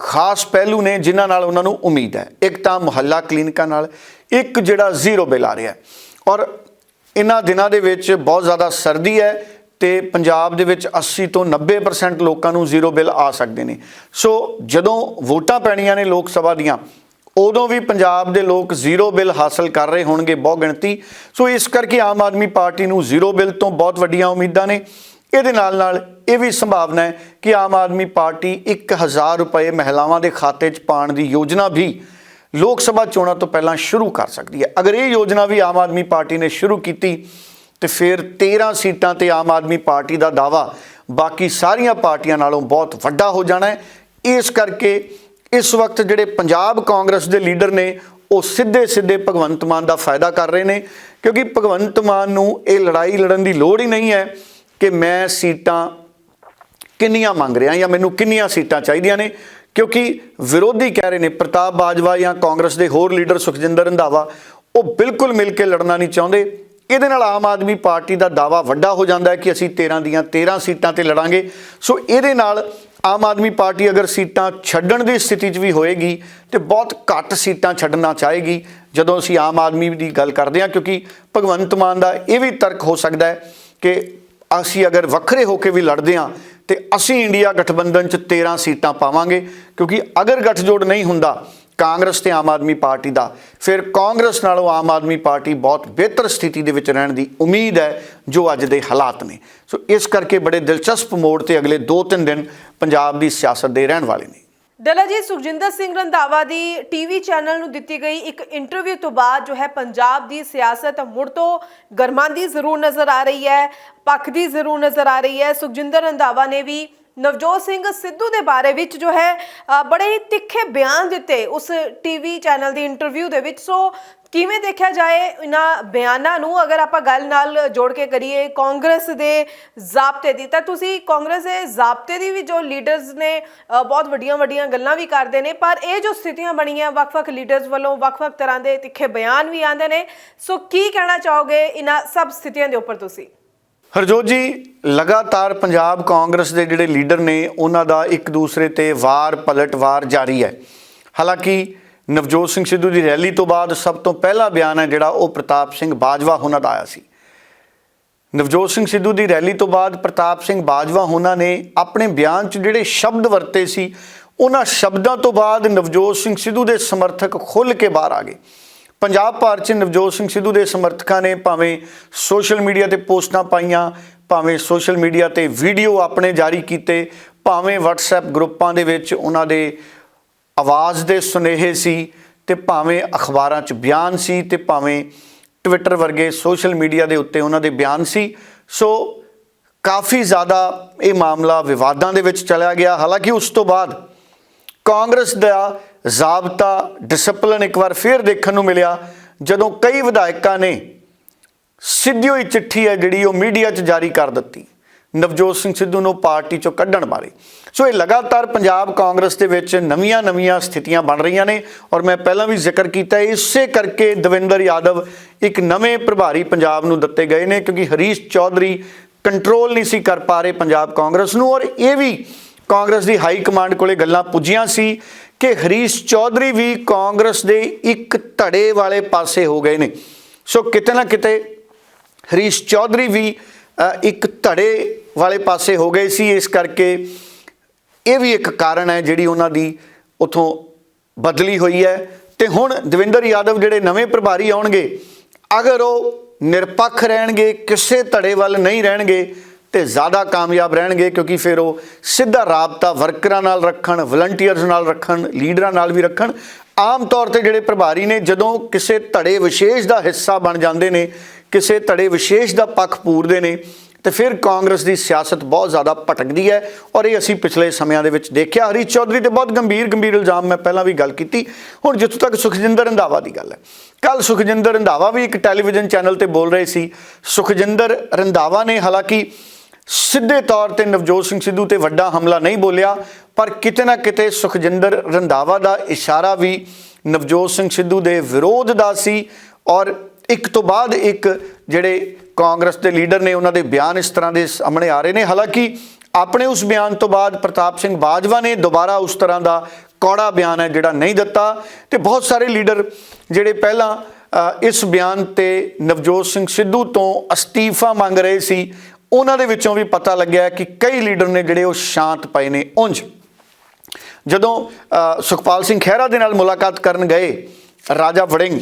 ਖਾਸ ਪਹਿਲੂ ਨੇ ਜਿਨ੍ਹਾਂ ਨਾਲ ਉਹਨਾਂ ਨੂੰ ਉਮੀਦ ਹੈ। ਇੱਕ ਤਾਂ ਮੁਹੱਲਾ ਕਲੀਨਿਕਾਂ ਨਾਲ, ਇੱਕ ਜਿਹੜਾ ਜ਼ੀਰੋ ਬਿੱਲ ਆ ਰਿਹਾ ਔਰ ਇਹਨਾਂ ਦਿਨਾਂ ਦੇ ਵਿੱਚ ਬਹੁਤ ਜ਼ਿਆਦਾ ਸਰਦੀ ਹੈ ਤੇ ਪੰਜਾਬ ਦੇ ਵਿੱਚ 80 ਤੋਂ 90% ਲੋਕਾਂ ਨੂੰ ਜ਼ੀਰੋ ਬਿੱਲ ਆ ਸਕਦੇ ਨੇ। ਸੋ ਜਦੋਂ ਵੋਟਾਂ ਪੈਣੀਆਂ ਨੇ ਲੋਕ ਸਭਾ ਦੀਆਂ, ਉਦੋਂ ਵੀ ਪੰਜਾਬ ਦੇ ਲੋਕ ਜ਼ੀਰੋ ਬਿੱਲ ਹਾਸਲ ਕਰ ਰਹੇ ਹੋਣਗੇ ਬਹੁ ਗਿਣਤੀ। ਸੋ ਇਸ ਕਰਕੇ ਆਮ ਆਦਮੀ ਪਾਰਟੀ ਨੂੰ ਜ਼ੀਰੋ ਬਿੱਲ ਤੋਂ ਬਹੁਤ ਵੱਡੀਆਂ ਉਮੀਦਾਂ ਨੇ। ਇਹਦੇ ਨਾਲ ਨਾਲ ਇਹ ਵੀ ਸੰਭਾਵਨਾ ਹੈ ਕਿ ਆਮ ਆਦਮੀ ਪਾਰਟੀ 1000 ਰੁਪਏ ਮਹਿਲਾਵਾਂ ਦੇ ਖਾਤੇ 'ਚ ਪਾਉਣ ਦੀ ਯੋਜਨਾ ਵੀ ਲੋਕ ਸਭਾ ਚੋਣਾਂ ਤੋਂ ਪਹਿਲਾਂ ਸ਼ੁਰੂ ਕਰ ਸਕਦੀ ਹੈ। ਅਗਰ ਇਹ ਯੋਜਨਾ ਵੀ ਆਮ ਆਦਮੀ ਪਾਰਟੀ ਨੇ ਸ਼ੁਰੂ ਕੀਤੀ, ਤੇ ਫਿਰ 13 ਸੀਟਾਂ ਤੇ ਆਮ ਆਦਮੀ ਪਾਰਟੀ ਦਾ ਦਾਵਾ ਬਾਕੀ ਸਾਰੀਆਂ ਪਾਰਟੀਆਂ ਨਾਲੋਂ ਬਹੁਤ ਵੱਡਾ ਹੋ ਜਾਣਾ ਹੈ। ਇਸ ਕਰਕੇ ਇਸ ਵਕਤ ਜਿਹੜੇ ਪੰਜਾਬ ਕਾਂਗਰਸ ਦੇ ਲੀਡਰ ਨੇ, ਉਹ ਸਿੱਧੇ ਸਿੱਧੇ ਭਗਵੰਤ ਮਾਨ ਦਾ ਫਾਇਦਾ ਕਰ ਰਹੇ ਨੇ, ਕਿਉਂਕਿ ਭਗਵੰਤ ਮਾਨ ਨੂੰ ਇਹ ਲੜਾਈ ਲੜਨ ਦੀ ਲੋੜ ਹੀ ਨਹੀਂ ਹੈ। ਕਿ ਮੈਂ ਸੀਟਾਂ ਕਿੰਨੀਆਂ ਮੰਗ ਰਿਹਾ ਜਾਂ ਮੈਨੂੰ ਕਿੰਨੀਆਂ ਸੀਟਾਂ ਚਾਹੀਦੀਆਂ ਨੇ? ਕਿਉਂਕਿ ਵਿਰੋਧੀ ਕਹਿ ਰਹੇ ਨੇ ਪ੍ਰਤਾਪ ਬਾਜਵਾ ਜਾਂ ਕਾਂਗਰਸ ਦੇ ਹੋਰ ਲੀਡਰ ਸੁਖਜਿੰਦਰ ਰੰਧਾਵਾ, ਉਹ ਬਿਲਕੁਲ ਮਿਲ ਕੇ ਲੜਨਾ ਨਹੀਂ ਚਾਹੁੰਦੇ। ਇਹਦੇ ਨਾਲ ਆਮ ਆਦਮੀ ਪਾਰਟੀ ਦਾ ਦਾਵਾ ਵੱਡਾ ਹੋ ਜਾਂਦਾ ਹੈ ਕਿ ਅਸੀਂ 13 ਦੀਆਂ 13 ਸੀਟਾਂ ਤੇ ਲੜਾਂਗੇ। ਸੋ ਇਹਦੇ ਨਾਲ ਆਮ ਆਦਮੀ ਪਾਰਟੀ ਅਗਰ ਸੀਟਾਂ ਛੱਡਣ ਦੀ ਸਥਿਤੀ 'ਚ ਵੀ ਹੋਏਗੀ ਤੇ ਬਹੁਤ ਘੱਟ ਸੀਟਾਂ ਛੱਡਣਾ ਚਾਹੇਗੀ। ਜਦੋਂ ਅਸੀਂ ਆਮ ਆਦਮੀ ਦੀ ਗੱਲ ਕਰਦੇ ਹਾਂ, ਕਿਉਂਕਿ ਭਗਵੰਤ ਮਾਨ ਦਾ ਇਹ ਵੀ ਤਰਕ ਹੋ ਸਕਦਾ ਹੈ ਕਿ ਅਸੀਂ ਅਗਰ ਵੱਖਰੇ ਹੋ ਕੇ ਵੀ ਲੜਦੇ ਹਾਂ, ਤੇ ਅਸੀਂ ਇੰਡੀਆ ਗਠਬੰਧਨ 'ਚ 13 ਸੀਟਾਂ ਪਾਵਾਂਗੇ, ਕਿਉਂਕਿ ਅਗਰ ਗਠਜੋੜ ਨਹੀਂ ਹੁੰਦਾ, ਕਾਂਗਰਸ ਤੇ ਆਮ ਆਦਮੀ ਪਾਰਟੀ ਦਾ, ਫਿਰ ਕਾਂਗਰਸ ਨਾਲੋਂ ਆਮ ਆਦਮੀ ਪਾਰਟੀ ਬਹੁਤ ਬਿਹਤਰ ਸਥਿਤੀ ਦੇ ਵਿੱਚ ਰਹਿਣ ਦੀ ਉਮੀਦ ਹੈ, ਜੋ ਅੱਜ ਦੇ ਹਾਲਾਤ ਨੇ। ਸੋ ਇਸ ਕਰਕੇ ਬੜੇ ਦਿਲਚਸਪ ਮੋੜ ਤੇ ਅਗਲੇ 2-3 ਦਿਨ ਪੰਜਾਬ ਦੀ ਸਿਆਸਤ ਦੇ ਰਹਿਣ ਵਾਲੇ ਨੇ। ਡੱਲਾ ਜੀ ਸੁਖਜਿੰਦਰ ਸਿੰਘ ਰੰਧਾਵਾ ਦੀ ਟੀਵੀ ਚੈਨਲ ਨੂੰ ਦਿੱਤੀ ਗਈ ਇੱਕ ਇੰਟਰਵਿਊ ਤੋਂ ਬਾਅਦ ਜੋ ਹੈ ਪੰਜਾਬ ਦੀ ਸਿਆਸਤ ਮੁੜ ਤੋਂ ਗਰਮਾਂਦੀ ਜ਼ਰੂਰ ਨਜ਼ਰ ਆ ਰਹੀ ਹੈ, ਪੱਖ ਦੀ ਜ਼ਰੂਰ ਨਜ਼ਰ ਆ ਰਹੀ ਹੈ। ਸੁਖਜਿੰਦਰ ਰੰਧਾਵਾ ਨੇ ਵੀ ਨਵਜੋਤ ਸਿੰਘ ਸਿੱਧੂ ਦੇ ਬਾਰੇ ਵਿੱਚ ਜੋ ਹੈ ਬੜੇ ਹੀ ਤਿੱਖੇ ਬਿਆਨ ਦਿੱਤੇ ਉਸ ਟੀਵੀ ਚੈਨਲ ਦੀ ਇੰਟਰਵਿਊ ਦੇ ਵਿੱਚ। ਸੋ ਕਿਵੇਂ ਦੇਖਿਆ ਜਾਏ ਇਹਨਾਂ ਬਿਆਨਾਂ ਨੂੰ? ਅਗਰ ਆਪਾਂ ਗੱਲ ਨਾਲ ਜੋੜ ਕੇ ਕਰੀਏ, ਕਾਂਗਰਸ ਦੇ ਜ਼ਾਬਤੇ ਦੀ, ਤਾਂ ਤੁਸੀਂ ਕਾਂਗਰਸ ਦੇ ਜ਼ਾਬਤੇ ਦੀ ਵੀ ਜੋ ਲੀਡਰਸ ਨੇ ਬਹੁਤ ਵੱਡੀਆਂ ਵੱਡੀਆਂ ਗੱਲਾਂ ਵੀ ਕਰਦੇ ਨੇ, ਪਰ ਇਹ ਜੋ ਸਥਿਤੀਆਂ ਬਣੀਆਂ, ਵੱਖ-ਵੱਖ ਲੀਡਰਸ ਵੱਲੋਂ ਵੱਖ-ਵੱਖ ਤਰ੍ਹਾਂ ਦੇ ਤਿੱਖੇ ਬਿਆਨ ਵੀ ਆਉਂਦੇ ਨੇ। ਸੋ ਕੀ ਕਹਿਣਾ ਚਾਹੋਗੇ ਇਹਨਾਂ ਸਭ ਸਥਿਤੀਆਂ ਦੇ ਉੱਪਰ ਤੁਸੀਂ? ਹਰਜੋਤ ਜੀ, ਲਗਾਤਾਰ ਪੰਜਾਬ ਕਾਂਗਰਸ ਦੇ ਜਿਹੜੇ ਲੀਡਰ ਨੇ, ਉਹਨਾਂ ਦਾ ਇੱਕ ਦੂਸਰੇ ਤੇ ਵਾਰ ਪਲਟਵਾਰ ਜਾਰੀ ਹੈ। ਹਾਲਾਂਕਿ ਨਵਜੋਤ ਸਿੰਘ ਸਿੱਧੂ ਦੀ ਰੈਲੀ ਤੋਂ ਬਾਅਦ ਸਭ ਤੋਂ ਪਹਿਲਾ ਬਿਆਨ ਹੈ ਜਿਹੜਾ ਉਹ ਪ੍ਰਤਾਪ ਸਿੰਘ ਬਾਜਵਾ ਉਹਨਾਂ ਦਾ ਆਇਆ ਸੀ। ਨਵਜੋਤ ਸਿੰਘ ਸਿੱਧੂ ਦੀ ਰੈਲੀ ਤੋਂ ਬਾਅਦ ਪ੍ਰਤਾਪ ਸਿੰਘ ਬਾਜਵਾ ਉਹਨਾਂ ਨੇ ਆਪਣੇ ਬਿਆਨ 'ਚ ਜਿਹੜੇ ਸ਼ਬਦ ਵਰਤੇ ਸੀ, ਉਹਨਾਂ ਸ਼ਬਦਾਂ ਤੋਂ ਬਾਅਦ ਨਵਜੋਤ ਸਿੰਘ ਸਿੱਧੂ ਦੇ ਸਮਰਥਕ ਖੁੱਲ੍ਹ ਕੇ ਬਾਹਰ ਆ ਗਏ। ਪੰਜਾਬ ਭਰ 'ਚ ਨਵਜੋਤ ਸਿੰਘ ਸਿੱਧੂ ਦੇ ਸਮਰਥਕਾਂ ਨੇ ਭਾਵੇਂ ਸੋਸ਼ਲ ਮੀਡੀਆ ਤੇ ਪੋਸਟਾਂ ਪਾਈਆਂ, ਭਾਵੇਂ ਸੋਸ਼ਲ ਮੀਡੀਆ ਤੇ ਵੀਡੀਓ ਆਪਣੇ ਜਾਰੀ ਕੀਤੇ, ਭਾਵੇਂ WhatsApp ਗਰੁੱਪਾਂ ਦੇ ਵਿੱਚ ਉਹਨਾਂ ਦੇ ਆਵਾਜ਼ ਦੇ ਸੁਨੇਹੇ ਸੀ ਤੇ ਭਾਵੇਂ ਅਖਬਾਰਾਂ 'ਚ ਬਿਆਨ ਸੀ ਤੇ ਭਾਵੇਂ ਟਵਿੱਟਰ ਵਰਗੇ ਸੋਸ਼ਲ ਮੀਡੀਆ ਦੇ ਉੱਤੇ ਉਹਨਾਂ ਦੇ ਬਿਆਨ ਸੀ। ਸੋ ਕਾਫੀ ਜ਼ਿਆਦਾ ਇਹ ਮਾਮਲਾ ਵਿਵਾਦਾਂ ਦੇ ਵਿੱਚ ਚਲਿਆ ਗਿਆ। ਹਾਲਾਂਕਿ ਉਸ ਤੋਂ ਬਾਅਦ ਕਾਂਗਰਸ ਦਾ ਜ਼ਾਬਤਾ ਡਿਸਪਲਿਨ ਇੱਕ ਵਾਰ ਫੇਰ ਦੇਖਣ ਨੂੰ ਮਿਲਿਆ, ਜਦੋਂ ਕਈ ਵਿਧਾਇਕਾਂ ਨੇ ਸਿੱਧੀ ਹੋਈ ਚਿੱਠੀ ਹੈ ਜਿਹੜੀ ਉਹ ਮੀਡੀਆ 'ਚ ਜਾਰੀ ਕਰ ਦਿੱਤੀ। ਨਵਜੋਤ ਸਿੰਘ ਸਿੱਧੂ ਨੂੰ ਪਾਰਟੀ 'ਚੋਂ ਕੱਢਣ ਬਾਰੇ। ਸੋ ਇਹ ਲਗਾਤਾਰ ਪੰਜਾਬ ਕਾਂਗਰਸ ਦੇ ਵਿੱਚ ਨਵੀਆਂ-ਨਵੀਆਂ ਸਥਿਤੀਆਂ ਬਣ ਰਹੀਆਂ ਨੇ ਔਰ ਮੈਂ ਪਹਿਲਾਂ ਵੀ ਜ਼ਿਕਰ ਕੀਤਾ, ਇਸੇ ਕਰਕੇ ਦਵਿੰਦਰ ਯਾਦਵ ਇੱਕ ਨਵੇਂ ਪ੍ਰਭਾਰੀ ਪੰਜਾਬ ਨੂੰ ਦਿੱਤੇ ਗਏ ਨੇ, ਕਿਉਂਕਿ ਹਰੀਸ਼ ਚੌਧਰੀ ਕੰਟਰੋਲ ਨਹੀਂ ਸੀ ਕਰ ਪਾ ਰਹੇ ਪੰਜਾਬ ਕਾਂਗਰਸ ਨੂੰ ਔਰ ਇਹ ਵੀ ਕਾਂਗਰਸ ਦੀ ਹਾਈ ਕਮਾਂਡ ਕੋਲੇ ਗੱਲਾਂ ਪੁੱਜੀਆਂ ਸੀ ਕਿ ਹਰੀਸ਼ ਚੌਧਰੀ ਵੀ ਕਾਂਗਰਸ ਦੇ ਇੱਕ ਧੜੇ ਵਾਲੇ ਪਾਸੇ ਹੋ ਗਏ ਨੇ। ਸੋ ਕਿਤੇ ਨਾ ਕਿਤੇ ਹਰੀਸ਼ ਚੌਧਰੀ ਵੀ ਇੱਕ ਧੜੇ ਵਾਲੇ ਪਾਸੇ ਹੋ ਗਏ ਸੀ। ਇਸ ਕਰਕੇ ਇਹ ਵੀ ਇੱਕ ਕਾਰਨ ਹੈ ਜਿਹੜੀ ਉਹਨਾਂ ਦੀ ਉਥੋਂ ਬਦਲੀ ਹੋਈ ਹੈ। ਤੇ ਹੁਣ ਦਵਿੰਦਰ ਯਾਦਵ ਜਿਹੜੇ ਨਵੇਂ ਪ੍ਰਭਾਰੀ ਆਉਣਗੇ, ਅਗਰ ਉਹ ਨਿਰਪੱਖ ਰਹਿਣਗੇ, ਕਿਸੇ ਧੜੇ ਵੱਲ ਨਹੀਂ ਰਹਿਣਗੇ ਤੇ ਜ਼ਿਆਦਾ ਕਾਮਯਾਬ ਰਹਿਣਗੇ ਕਿਉਂਕਿ ਫਿਰ ਉਹ ਸਿੱਧਾ ਰਾਬਤਾ ਵਰਕਰਾਂ ਨਾਲ ਰੱਖਣ ਵਲੰਟੀਅਰਸ ਨਾਲ ਰੱਖਣ ਲੀਡਰਾਂ ਨਾਲ ਵੀ ਰੱਖਣ। ਆਮ ਤੌਰ ਤੇ ਜਿਹੜੇ ਪ੍ਰਭਾਰੀ ਨੇ, ਜਦੋਂ ਕਿਸੇ ਧੜੇ ਵਿਸ਼ੇਸ਼ ਦਾ ਹਿੱਸਾ ਬਣ ਜਾਂਦੇ ਨੇ, ਕਿਸੇ ਧੜੇ ਵਿਸ਼ੇਸ਼ ਦਾ ਪੱਖ ਪੂਰਦੇ ਨੇ, ਤੇ ਫਿਰ ਕਾਂਗਰਸ ਦੀ ਸਿਆਸਤ ਬਹੁਤ ਜ਼ਿਆਦਾ ਭਟਕਦੀ ਹੈ। ਔਰ ਇਹ ਅਸੀਂ ਪਿਛਲੇ ਸਮਿਆਂ ਦੇ ਵਿੱਚ ਦੇਖਿਆ। ਹਰੀ ਚੌਧਰੀ ਤੇ ਬਹੁਤ ਗੰਭੀਰ ਗੰਭੀਰ ਇਲਜ਼ਾਮ ਮੈਂ ਪਹਿਲਾਂ ਵੀ ਗੱਲ ਕੀਤੀ। ਹੁਣ ਜਿੱਥੋਂ ਤੱਕ ਸੁਖਜਿੰਦਰ ਰੰਧਾਵਾ ਦੀ ਗੱਲ ਹੈ। ਕੱਲ ਸੁਖਜਿੰਦਰ ਰੰਧਾਵਾ ਵੀ ਇੱਕ ਟੈਲੀਵਿਜ਼ਨ ਚੈਨਲ ਤੇ ਬੋਲ ਰਹੇ ਸੀ। ਸੁਖਜਿੰਦਰ ਰੰਧਾਵਾ ਨੇ ਹਾਲਾਂਕਿ ਸਿੱਧੇ ਤੌਰ ਤੇ ਨਵਜੋਤ ਸਿੰਘ ਸਿੱਧੂ ਤੇ ਵੱਡਾ ਹਮਲਾ ਨਹੀਂ ਬੋਲਿਆ, ਪਰ ਕਿਤੇ ਨਾ ਕਿਤੇ ਸੁਖਜਿੰਦਰ ਰੰਧਾਵਾ ਦਾ ਇਸ਼ਾਰਾ ਵੀ ਨਵਜੋਤ ਸਿੰਘ ਸਿੱਧੂ ਦੇ ਵਿਰੋਧ ਦਾ ਸੀ ਔਰ ਇੱਕ ਤੋਂ ਬਾਅਦ ਇੱਕ ਜਿਹੜੇ ਕਾਂਗਰਸ ਦੇ ਲੀਡਰ ਨੇ ਉਹਨਾਂ ਦੇ ਬਿਆਨ ਇਸ ਤਰ੍ਹਾਂ ਦੇ ਸਾਹਮਣੇ ਆ ਰਹੇ ਨੇ। ਹਾਲਾਂਕਿ ਆਪਣੇ ਉਸ ਬਿਆਨ ਤੋਂ ਬਾਅਦ ਪ੍ਰਤਾਪ ਸਿੰਘ ਬਾਜਵਾ ਨੇ ਦੁਬਾਰਾ ਉਸ ਤਰ੍ਹਾਂ ਦਾ ਕੌੜਾ ਬਿਆਨ ਹੈ ਜਿਹੜਾ ਨਹੀਂ ਦਿੱਤਾ ਤੇ ਬਹੁਤ ਸਾਰੇ ਲੀਡਰ ਜਿਹੜੇ ਪਹਿਲਾਂ ਇਸ ਬਿਆਨ ਤੇ ਨਵਜੋਤ ਸਿੰਘ ਸਿੱਧੂ ਤੋਂ ਅਸਤੀਫਾ ਮੰਗ ਰਹੇ ਸੀ ਉਹਨਾਂ ਦੇ ਵਿੱਚੋਂ ਵੀ ਪਤਾ ਲੱਗਿਆ ਕਿ ਕਈ ਲੀਡਰ ਨੇ ਜਿਹੜੇ ਉਹ ਸ਼ਾਂਤ ਪਏ ਨੇ, ਉਂਝ। ਜਦੋਂ ਸੁਖਪਾਲ ਸਿੰਘ ਖਹਿਰਾ ਦੇ ਨਾਲ ਮੁਲਾਕਾਤ ਕਰਨ ਗਏ, ਰਾਜਾ ਵੜਿੰਗ,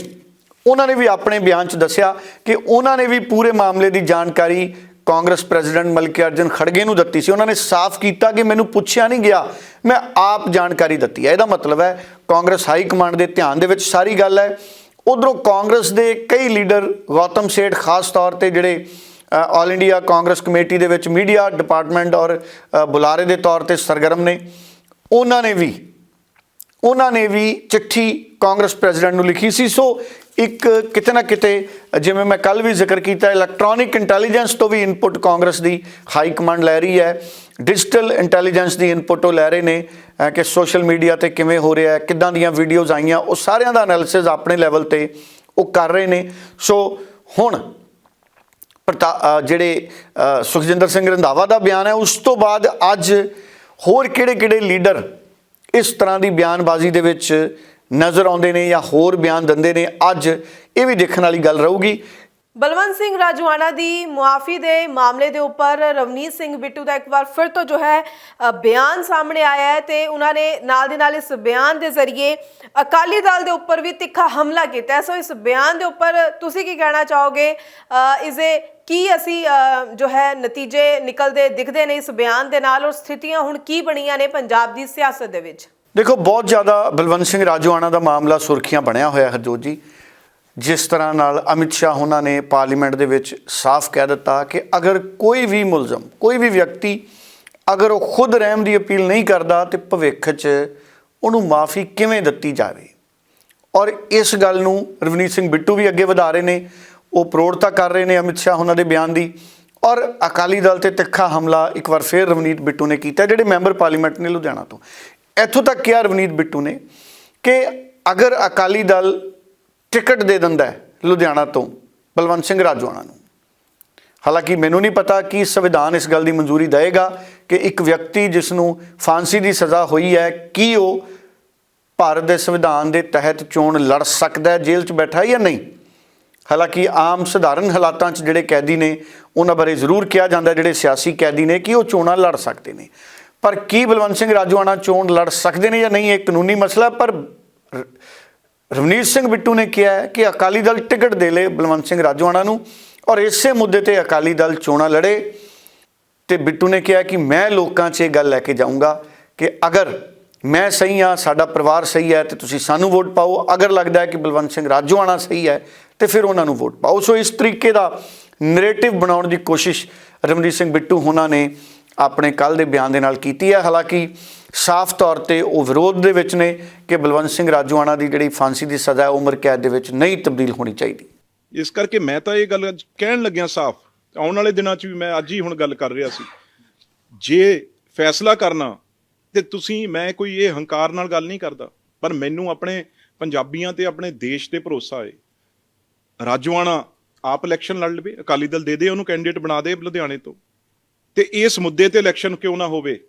ਉਹਨਾਂ ਨੇ ਵੀ ਆਪਣੇ ਬਿਆਨ 'ਚ ਦੱਸਿਆ ਕਿ ਉਹਨਾਂ ਨੇ ਵੀ ਪੂਰੇ ਮਾਮਲੇ ਦੀ ਜਾਣਕਾਰੀ ਕਾਂਗਰਸ ਪ੍ਰੈਜ਼ੀਡੈਂਟ ਮਲਕੀ ਅਰਜਨ ਖੜਗੇ ਨੂੰ ਦਿੱਤੀ ਸੀ। ਉਹਨਾਂ ਨੇ ਸਾਫ਼ ਕੀਤਾ ਕਿ ਮੈਨੂੰ ਪੁੱਛਿਆ ਨਹੀਂ ਗਿਆ, ਮੈਂ ਆਪ ਜਾਣਕਾਰੀ ਦਿੱਤੀ ਹੈ। ਇਹਦਾ ਮਤਲਬ ਹੈ, ਕਾਂਗਰਸ ਹਾਈ ਕਮਾਂਡ ਦੇ ਧਿਆਨ ਦੇ ਵਿੱਚ ਸਾਰੀ ਗੱਲ ਹੈ। ਉਧਰੋਂ ਕਾਂਗਰਸ ਦੇ ਕਈ ਲੀਡਰ, ਗੌਤਮ ਸੇਠ, ਖਾਸ ਤੌਰ ਤੇ ਜਿਹੜੇ ਆਲ ਇੰਡੀਆ ਕਾਂਗਰਸ ਕਮੇਟੀ ਦੇ ਵਿੱਚ ਮੀਡੀਆ ਡਿਪਾਰਟਮੈਂਟ ਔਰ ਬੁਲਾਰੇ ਦੇ ਤੌਰ ਤੇ ਸਰਗਰਮ ਨੇ। ਉਹਨਾਂ ਨੇ ਵੀ, ਉਹਨਾਂ ਨੇ ਵੀ ਚਿੱਠੀ ਕਾਂਗਰਸ ਪ੍ਰੈਜ਼ੀਡੈਂਟ ਨੂੰ ਲਿਖੀ ਸੀ। ਸੋ ਇੱਕ ਕਿਤੇ ਨਾ ਕਿਤੇ, ਜਿਵੇਂ ਮੈਂ ਕੱਲ ਵੀ ਜ਼ਿਕਰ ਕੀਤਾ ਇਲੈਕਟ੍ਰੋਨਿਕ ਇੰਟੈਲੀਜੈਂਸ ਤੋਂ ਵੀ ਇਨਪੁਟ ਕਾਂਗਰਸ ਦੀ ਹਾਈ ਕਮਾਂਡ ਲੈ ਰਹੀ ਹੈ। ਡਿਜੀਟਲ ਇੰਟੈਲੀਜੈਂਸ ਦੀ ਇਨਪੁਟ ਉਹ ਲੈ ਰਹੇ ਨੇ ਕਿ ਸੋਸ਼ਲ ਮੀਡੀਆ ਤੇ ਕਿਵੇਂ ਹੋ ਰਿਹਾ ਹੈ, ਕਿੱਦਾਂ ਦੀਆਂ ਵੀਡੀਓਜ਼ ਆਈਆਂ, ਉਹ ਸਾਰਿਆਂ ਦਾ ਐਨਾਲਿਸਿਸ ਆਪਣੇ ਲੈਵਲ ਤੇ ਉਹ ਕਰ ਰਹੇ ਨੇ। ਸੋ ਹੁਣ ਜਿਹੜੇ ਸੁਖਜਿੰਦਰ ਸਿੰਘ ਰੰਧਾਵਾ ਦਾ ਬਿਆਨ ਹੈ, ਉਸ ਤੋਂ ਬਾਅਦ ਅੱਜ ਹੋਰ ਕਿਹੜੇ-ਕਿਹੜੇ ਲੀਡਰ ਇਸ ਤਰ੍ਹਾਂ ਦੀ ਬਿਆਨਬਾਜ਼ੀ ਦੇ ਵਿੱਚ ਨਜ਼ਰ ਆਉਂਦੇ ਨੇ ਜਾਂ ਹੋਰ ਬਿਆਨ ਦਿੰਦੇ ਨੇ, ਅੱਜ ਇਹ ਵੀ ਦੇਖਣ ਵਾਲੀ ਗੱਲ ਰਹੂਗੀ। ਬਲਵੰਤ ਸਿੰਘ ਰਾਜਵਾਨਾ ਦੀ ਮੁਆਫੀ ਦੇ ਮਾਮਲੇ ਦੇ ਉੱਪਰ ਰਵਨੀਤ ਸਿੰਘ ਬਿੱਟੂ ਦਾ ਇੱਕ ਵਾਰ ਫਿਰ ਤੋਂ ਜੋ ਹੈ ਅ, ਬਿਆਨ ਸਾਹਮਣੇ ਆਇਆ ਹੈ ਤੇ ਉਹਨਾਂ ਨੇ ਨਾਲ ਦੇ ਨਾਲ ਇਸ ਬਿਆਨ ਦੇ ਜ਼ਰੀਏ ਅਕਾਲੀ ਦਲ ਦੇ ਉੱਪਰ ਵੀ ਤਿੱਖਾ ਹਮਲਾ ਕੀਤਾ ਹੈ। ਸੋ ਇਸ ਬਿਆਨ ਦੇ ਉੱਪਰ ਤੁਸੀਂ ਕੀ ਕਹਿਣਾ ਚਾਹੋਗੇ? ਅ, ਇਸ ਕੀ ਅਸੀਂ ਅ, ਜੋ ਹੈ ਨਤੀਜੇ ਨਿਕਲਦੇ ਦਿਖਦੇ ਨੇ ਇਸ ਬਿਆਨ ਦੇ ਨਾਲ ਔਰ ਸਥਿਤੀਆਂ ਹੁਣ ਕੀ ਬਣੀਆਂ ਨੇ ਪੰਜਾਬ ਦੀ ਸਿਆਸਤ ਦੇ ਵਿੱਚ? ਦੇਖੋ ਬਹੁਤ ਜ਼ਿਆਦਾ ਬਲਵੰਤ ਸਿੰਘ ਰਾਜੋਆਣਾ ਦਾ ਮਾਮਲਾ ਸੁਰਖੀਆਂ ਬਣਿਆ ਹੋਇਆ ਹਰਜੋਤ ਜੀ। ਜਿਸ ਤਰ੍ਹਾਂ ਨਾਲ ਅਮਿਤ ਸ਼ਾਹ ਉਹਨਾਂ ਨੇ ਪਾਰਲੀਮੈਂਟ ਦੇ ਵਿੱਚ ਸਾਫ਼ ਕਹਿ ਦਿੱਤਾ ਕਿ ਅਗਰ ਕੋਈ ਵੀ ਮੁਲਜ਼ਮ, ਕੋਈ ਵੀ ਵਿਅਕਤੀ ਅਗਰ ਉਹ ਖੁਦ ਰਹਿਮ ਦੀ ਅਪੀਲ ਨਹੀਂ ਕਰਦਾ ਤੇ ਭਵਿੱਖ 'ਚ ਉਹਨੂੰ ਮਾਫੀ ਕਿਵੇਂ ਦਿੱਤੀ ਜਾਵੇ? ਔਰ ਇਸ ਗੱਲ ਨੂੰ ਰਵਨੀਤ ਸਿੰਘ ਬਿੱਟੂ ਵੀ ਅੱਗੇ ਵਧਾ ਰਹੇ ਨੇ, ਉਹ ਪ੍ਰੋੜਤਾ ਕਰ ਰਹੇ ਨੇ ਅਮਿਤ ਸ਼ਾਹ ਉਹਨਾਂ ਦੇ ਬਿਆਨ ਦੀ। ਔਰ ਅਕਾਲੀ ਦਲ ਤੇ ਤਿੱਖਾ ਹਮਲਾ ਇੱਕ ਵਾਰ ਫੇਰ ਰਵਨੀਤ ਬਿੱਟੂ ਨੇ ਕੀਤਾ, ਜਿਹੜੇ ਮੈਂਬਰ ਪਾਰਲੀਮੈਂਟ ਨੇ ਲੁਧਿਆਣਾ ਤੋਂ। ਇੱਥੋਂ ਤੱਕ ਕਿਹਾ ਰਵਨੀਤ ਬਿੱਟੂ ਨੇ ਕਿ ਅਗਰ ਅਕਾਲੀ ਦਲ ਟਿਕਟ ਦੇ ਦਿੰਦਾ ਲੁਧਿਆਣਾ ਤੋਂ ਬਲਵੰਤ ਸਿੰਘ ਰਾਜਵਾਨਾ ਨੂੰ। ਹਾਲਾਂਕਿ ਮੈਨੂੰ ਨਹੀਂ ਪਤਾ ਕਿ ਸੰਵਿਧਾਨ ਇਸ ਗੱਲ ਦੀ ਮਨਜ਼ੂਰੀ ਦੇਵੇਗਾ ਕਿ ਇੱਕ ਵਿਅਕਤੀ ਜਿਸ ਨੂੰ ਫਾਂਸੀ ਦੀ ਸਜ਼ਾ ਹੋਈ ਹੈ, ਕੀ ਉਹ ਭਾਰਤ ਦੇ ਸੰਵਿਧਾਨ ਦੇ ਤਹਿਤ ਚੋਣ ਲੜ ਸਕਦਾ ਹੈ, ਜੇਲ੍ਹ 'ਚ ਬੈਠਾ ਜਾਂ ਨਹੀਂ? ਹਾਲਾਂਕਿ ਆਮ ਸਧਾਰਨ ਹਾਲਾਤਾਂ 'ਚ ਜਿਹੜੇ ਕੈਦੀ ਨੇ, ਉਹਨਾਂ ਬਾਰੇ ਜ਼ਰੂਰ ਕਿਹਾ ਜਾਂਦਾ, ਜਿਹੜੇ ਸਿਆਸੀ ਕੈਦੀ ਨੇ, ਕਿ ਉਹ ਚੋਣਾਂ ਲੜ ਸਕਦੇ ਨੇ। ਪਰ ਕੀ ਬਲਵੰਤ ਸਿੰਘ ਰਾਜੋਆਣਾ ਚੋਣ ਲੜ ਸਕਦੇ ਨੇ ਜਾਂ ਨਹੀਂ, ਇਹ ਕਾਨੂੰਨੀ ਮਸਲਾ ਪਰ ਰਵਨੀਤ ਸਿੰਘ ਬਿੱਟੂ ਨੇ ਕਿਹਾ ਹੈ ਕਿ ਅਕਾਲੀ ਦਲ ਟਿਕਟ ਦੇ ਲੇ ਬਲਵੰਤ ਸਿੰਘ ਰਾਜੋਆਣਾ ਨੂੰ ਔਰ ਇਸੇ ਮੁੱਦੇ ਤੇ ਅਕਾਲੀ ਦਲ ਚੋਣਾਂ ਲੜੇ ਤੇ ਬਿੱਟੂ ਨੇ ਕਿਹਾ ਕਿ ਮੈਂ ਲੋਕਾਂ 'ਚ ਇਹ ਗੱਲ ਲੈ ਕੇ ਜਾਊਂਗਾ ਕਿ ਅਗਰ ਮੈਂ ਸਹੀ ਹਾਂ, ਸਾਡਾ ਪਰਿਵਾਰ ਸਹੀ ਹੈ ਤੇ ਤੁਸੀਂ ਸਾਨੂੰ ਵੋਟ ਪਾਓ। ਅਗਰ ਲੱਗਦਾ ਹੈ ਕਿ ਬਲਵੰਤ ਸਿੰਘ ਰਾਜੋਆਣਾ ਸਹੀ ਹੈ ਤੇ ਫਿਰ ਉਹਨਾਂ ਨੂੰ ਵੋਟ ਪਾਓ। ਸੋ ਇਸ ਤਰੀਕੇ ਦਾ ਨੈਰੇਟਿਵ ਬਣਾਉਣ ਦੀ ਕੋਸ਼ਿਸ਼ ਰਮਨੀਤ ਸਿੰਘ ਬਿੱਟੂ ਹੋਣਾ ਨੇ ਆਪਣੇ ਕੱਲ ਦੇ ਬਿਆਨ ਦੇ ਨਾਲ ਕੀਤੀ ਹੈ। ਹਾਲਾਂਕਿ ਸਾਫ਼ ਤੌਰ ਤੇ ਉਹ ਵਿਰੋਧ ਦੇ ਵਿੱਚ ਨੇ ਕਿ ਬਲਵੰਤ ਸਿੰਘ ਰਾਜੂਆਣਾ ਦੀ ਜਿਹੜੀ ਫਾਂਸੀ ਦੀ ਸਜ਼ਾ ਹੈ ਉਮਰ ਕੈਦ ਦੇ ਵਿੱਚ ਨਹੀਂ ਤਬਦੀਲ ਹੋਣੀ ਚਾਹੀਦੀ। ਇਸ ਕਰਕੇ ਮੈਂ ਤਾਂ ਇਹ ਗੱਲ ਅੱਜ ਕਹਿਣ ਲੱਗਿਆ ਸਾਫ਼, ਆਉਣ ਵਾਲੇ ਦਿਨਾਂ 'ਚ ਵੀ ਮੈਂ ਅੱਜ ਹੀ ਹੁਣ ਗੱਲ ਕਰ ਰਿਹਾ ਸੀ। ਜੇ ਫੈਸਲਾ ਕਰਨਾ, ਤੇ ਤੁਸੀਂ, ਮੈਂ ਕੋਈ ਇਹ ਹੰਕਾਰ ਨਾਲ ਗੱਲ ਨਹੀਂ ਕਰਦਾ, ਪਰ ਮੈਨੂੰ ਆਪਣੇ ਪੰਜਾਬੀਆਂ ਤੇ ਆਪਣੇ ਦੇਸ਼ ਤੇ ਭਰੋਸਾ ਹੈ। ਰਾਜਵਾਨਾ ਆਪ ਇਲੈਕਸ਼ਨ ਲੜ ਲਵੇ, ਅਕਾਲੀ ਦਲ ਦੇ ਦੇ, ਉਹਨੂੰ ਕੈਂਡੀਡੇਟ ਬਣਾ ਦੇ ਲੁਧਿਆਣੇ ਤੋਂ। ਤੇ ਇਸ ਮੁੱਦੇ ਤੇ ਇਲੈਕਸ਼ਨ ਕਿਉਂ ਨਾ ਹੋਵੇ?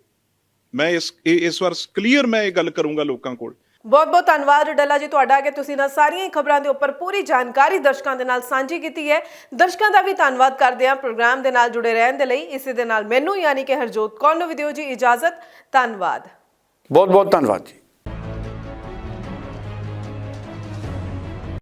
ਮੈਂ ਇਸ ਇਹ- ਇਸ ਵਾਰ ਕਲੀਅਰ ਮੈਂ ਇਹ ਗੱਲ ਕਰੂੰਗਾ ਲੋਕਾਂ ਕੋਲ। ਬਹੁਤ ਬਹੁਤ ਧੰਨਵਾਦ ਡੱਲਾ ਜੀ ਤੁਹਾਡਾ ਕਿ ਤੁਸੀਂ ਨਾ ਸਾਰੀਆਂ ਹੀ ਖਬਰਾਂ ਦੇ ਉੱਪਰ ਪੂਰੀ ਜਾਣਕਾਰੀ ਦਰਸ਼ਕਾਂ ਦੇ ਨਾਲ ਸਾਂਝੀ ਕੀਤੀ ਹੈ। ਦਰਸ਼ਕਾਂ ਦਾ ਵੀ ਧੰਨਵਾਦ ਕਰਦੇ ਹਾਂ ਪ੍ਰੋਗਰਾਮ ਦੇ ਨਾਲ ਜੁੜੇ ਰਹਿਣ ਦੇ ਲਈ। ਇਸੇ ਦੇ ਨਾਲ ਮੈਨੂੰ ਯਾਨੀ ਕਿ ਹਰਜੋਤ ਕੌਰ ਨੂੰ ਵੀ ਦਿਓ ਜੀ ਇਜਾਜ਼ਤ। ਧੰਨਵਾਦ। ਬਹੁਤ ਬਹੁਤ ਧੰਨਵਾਦ ਜੀ।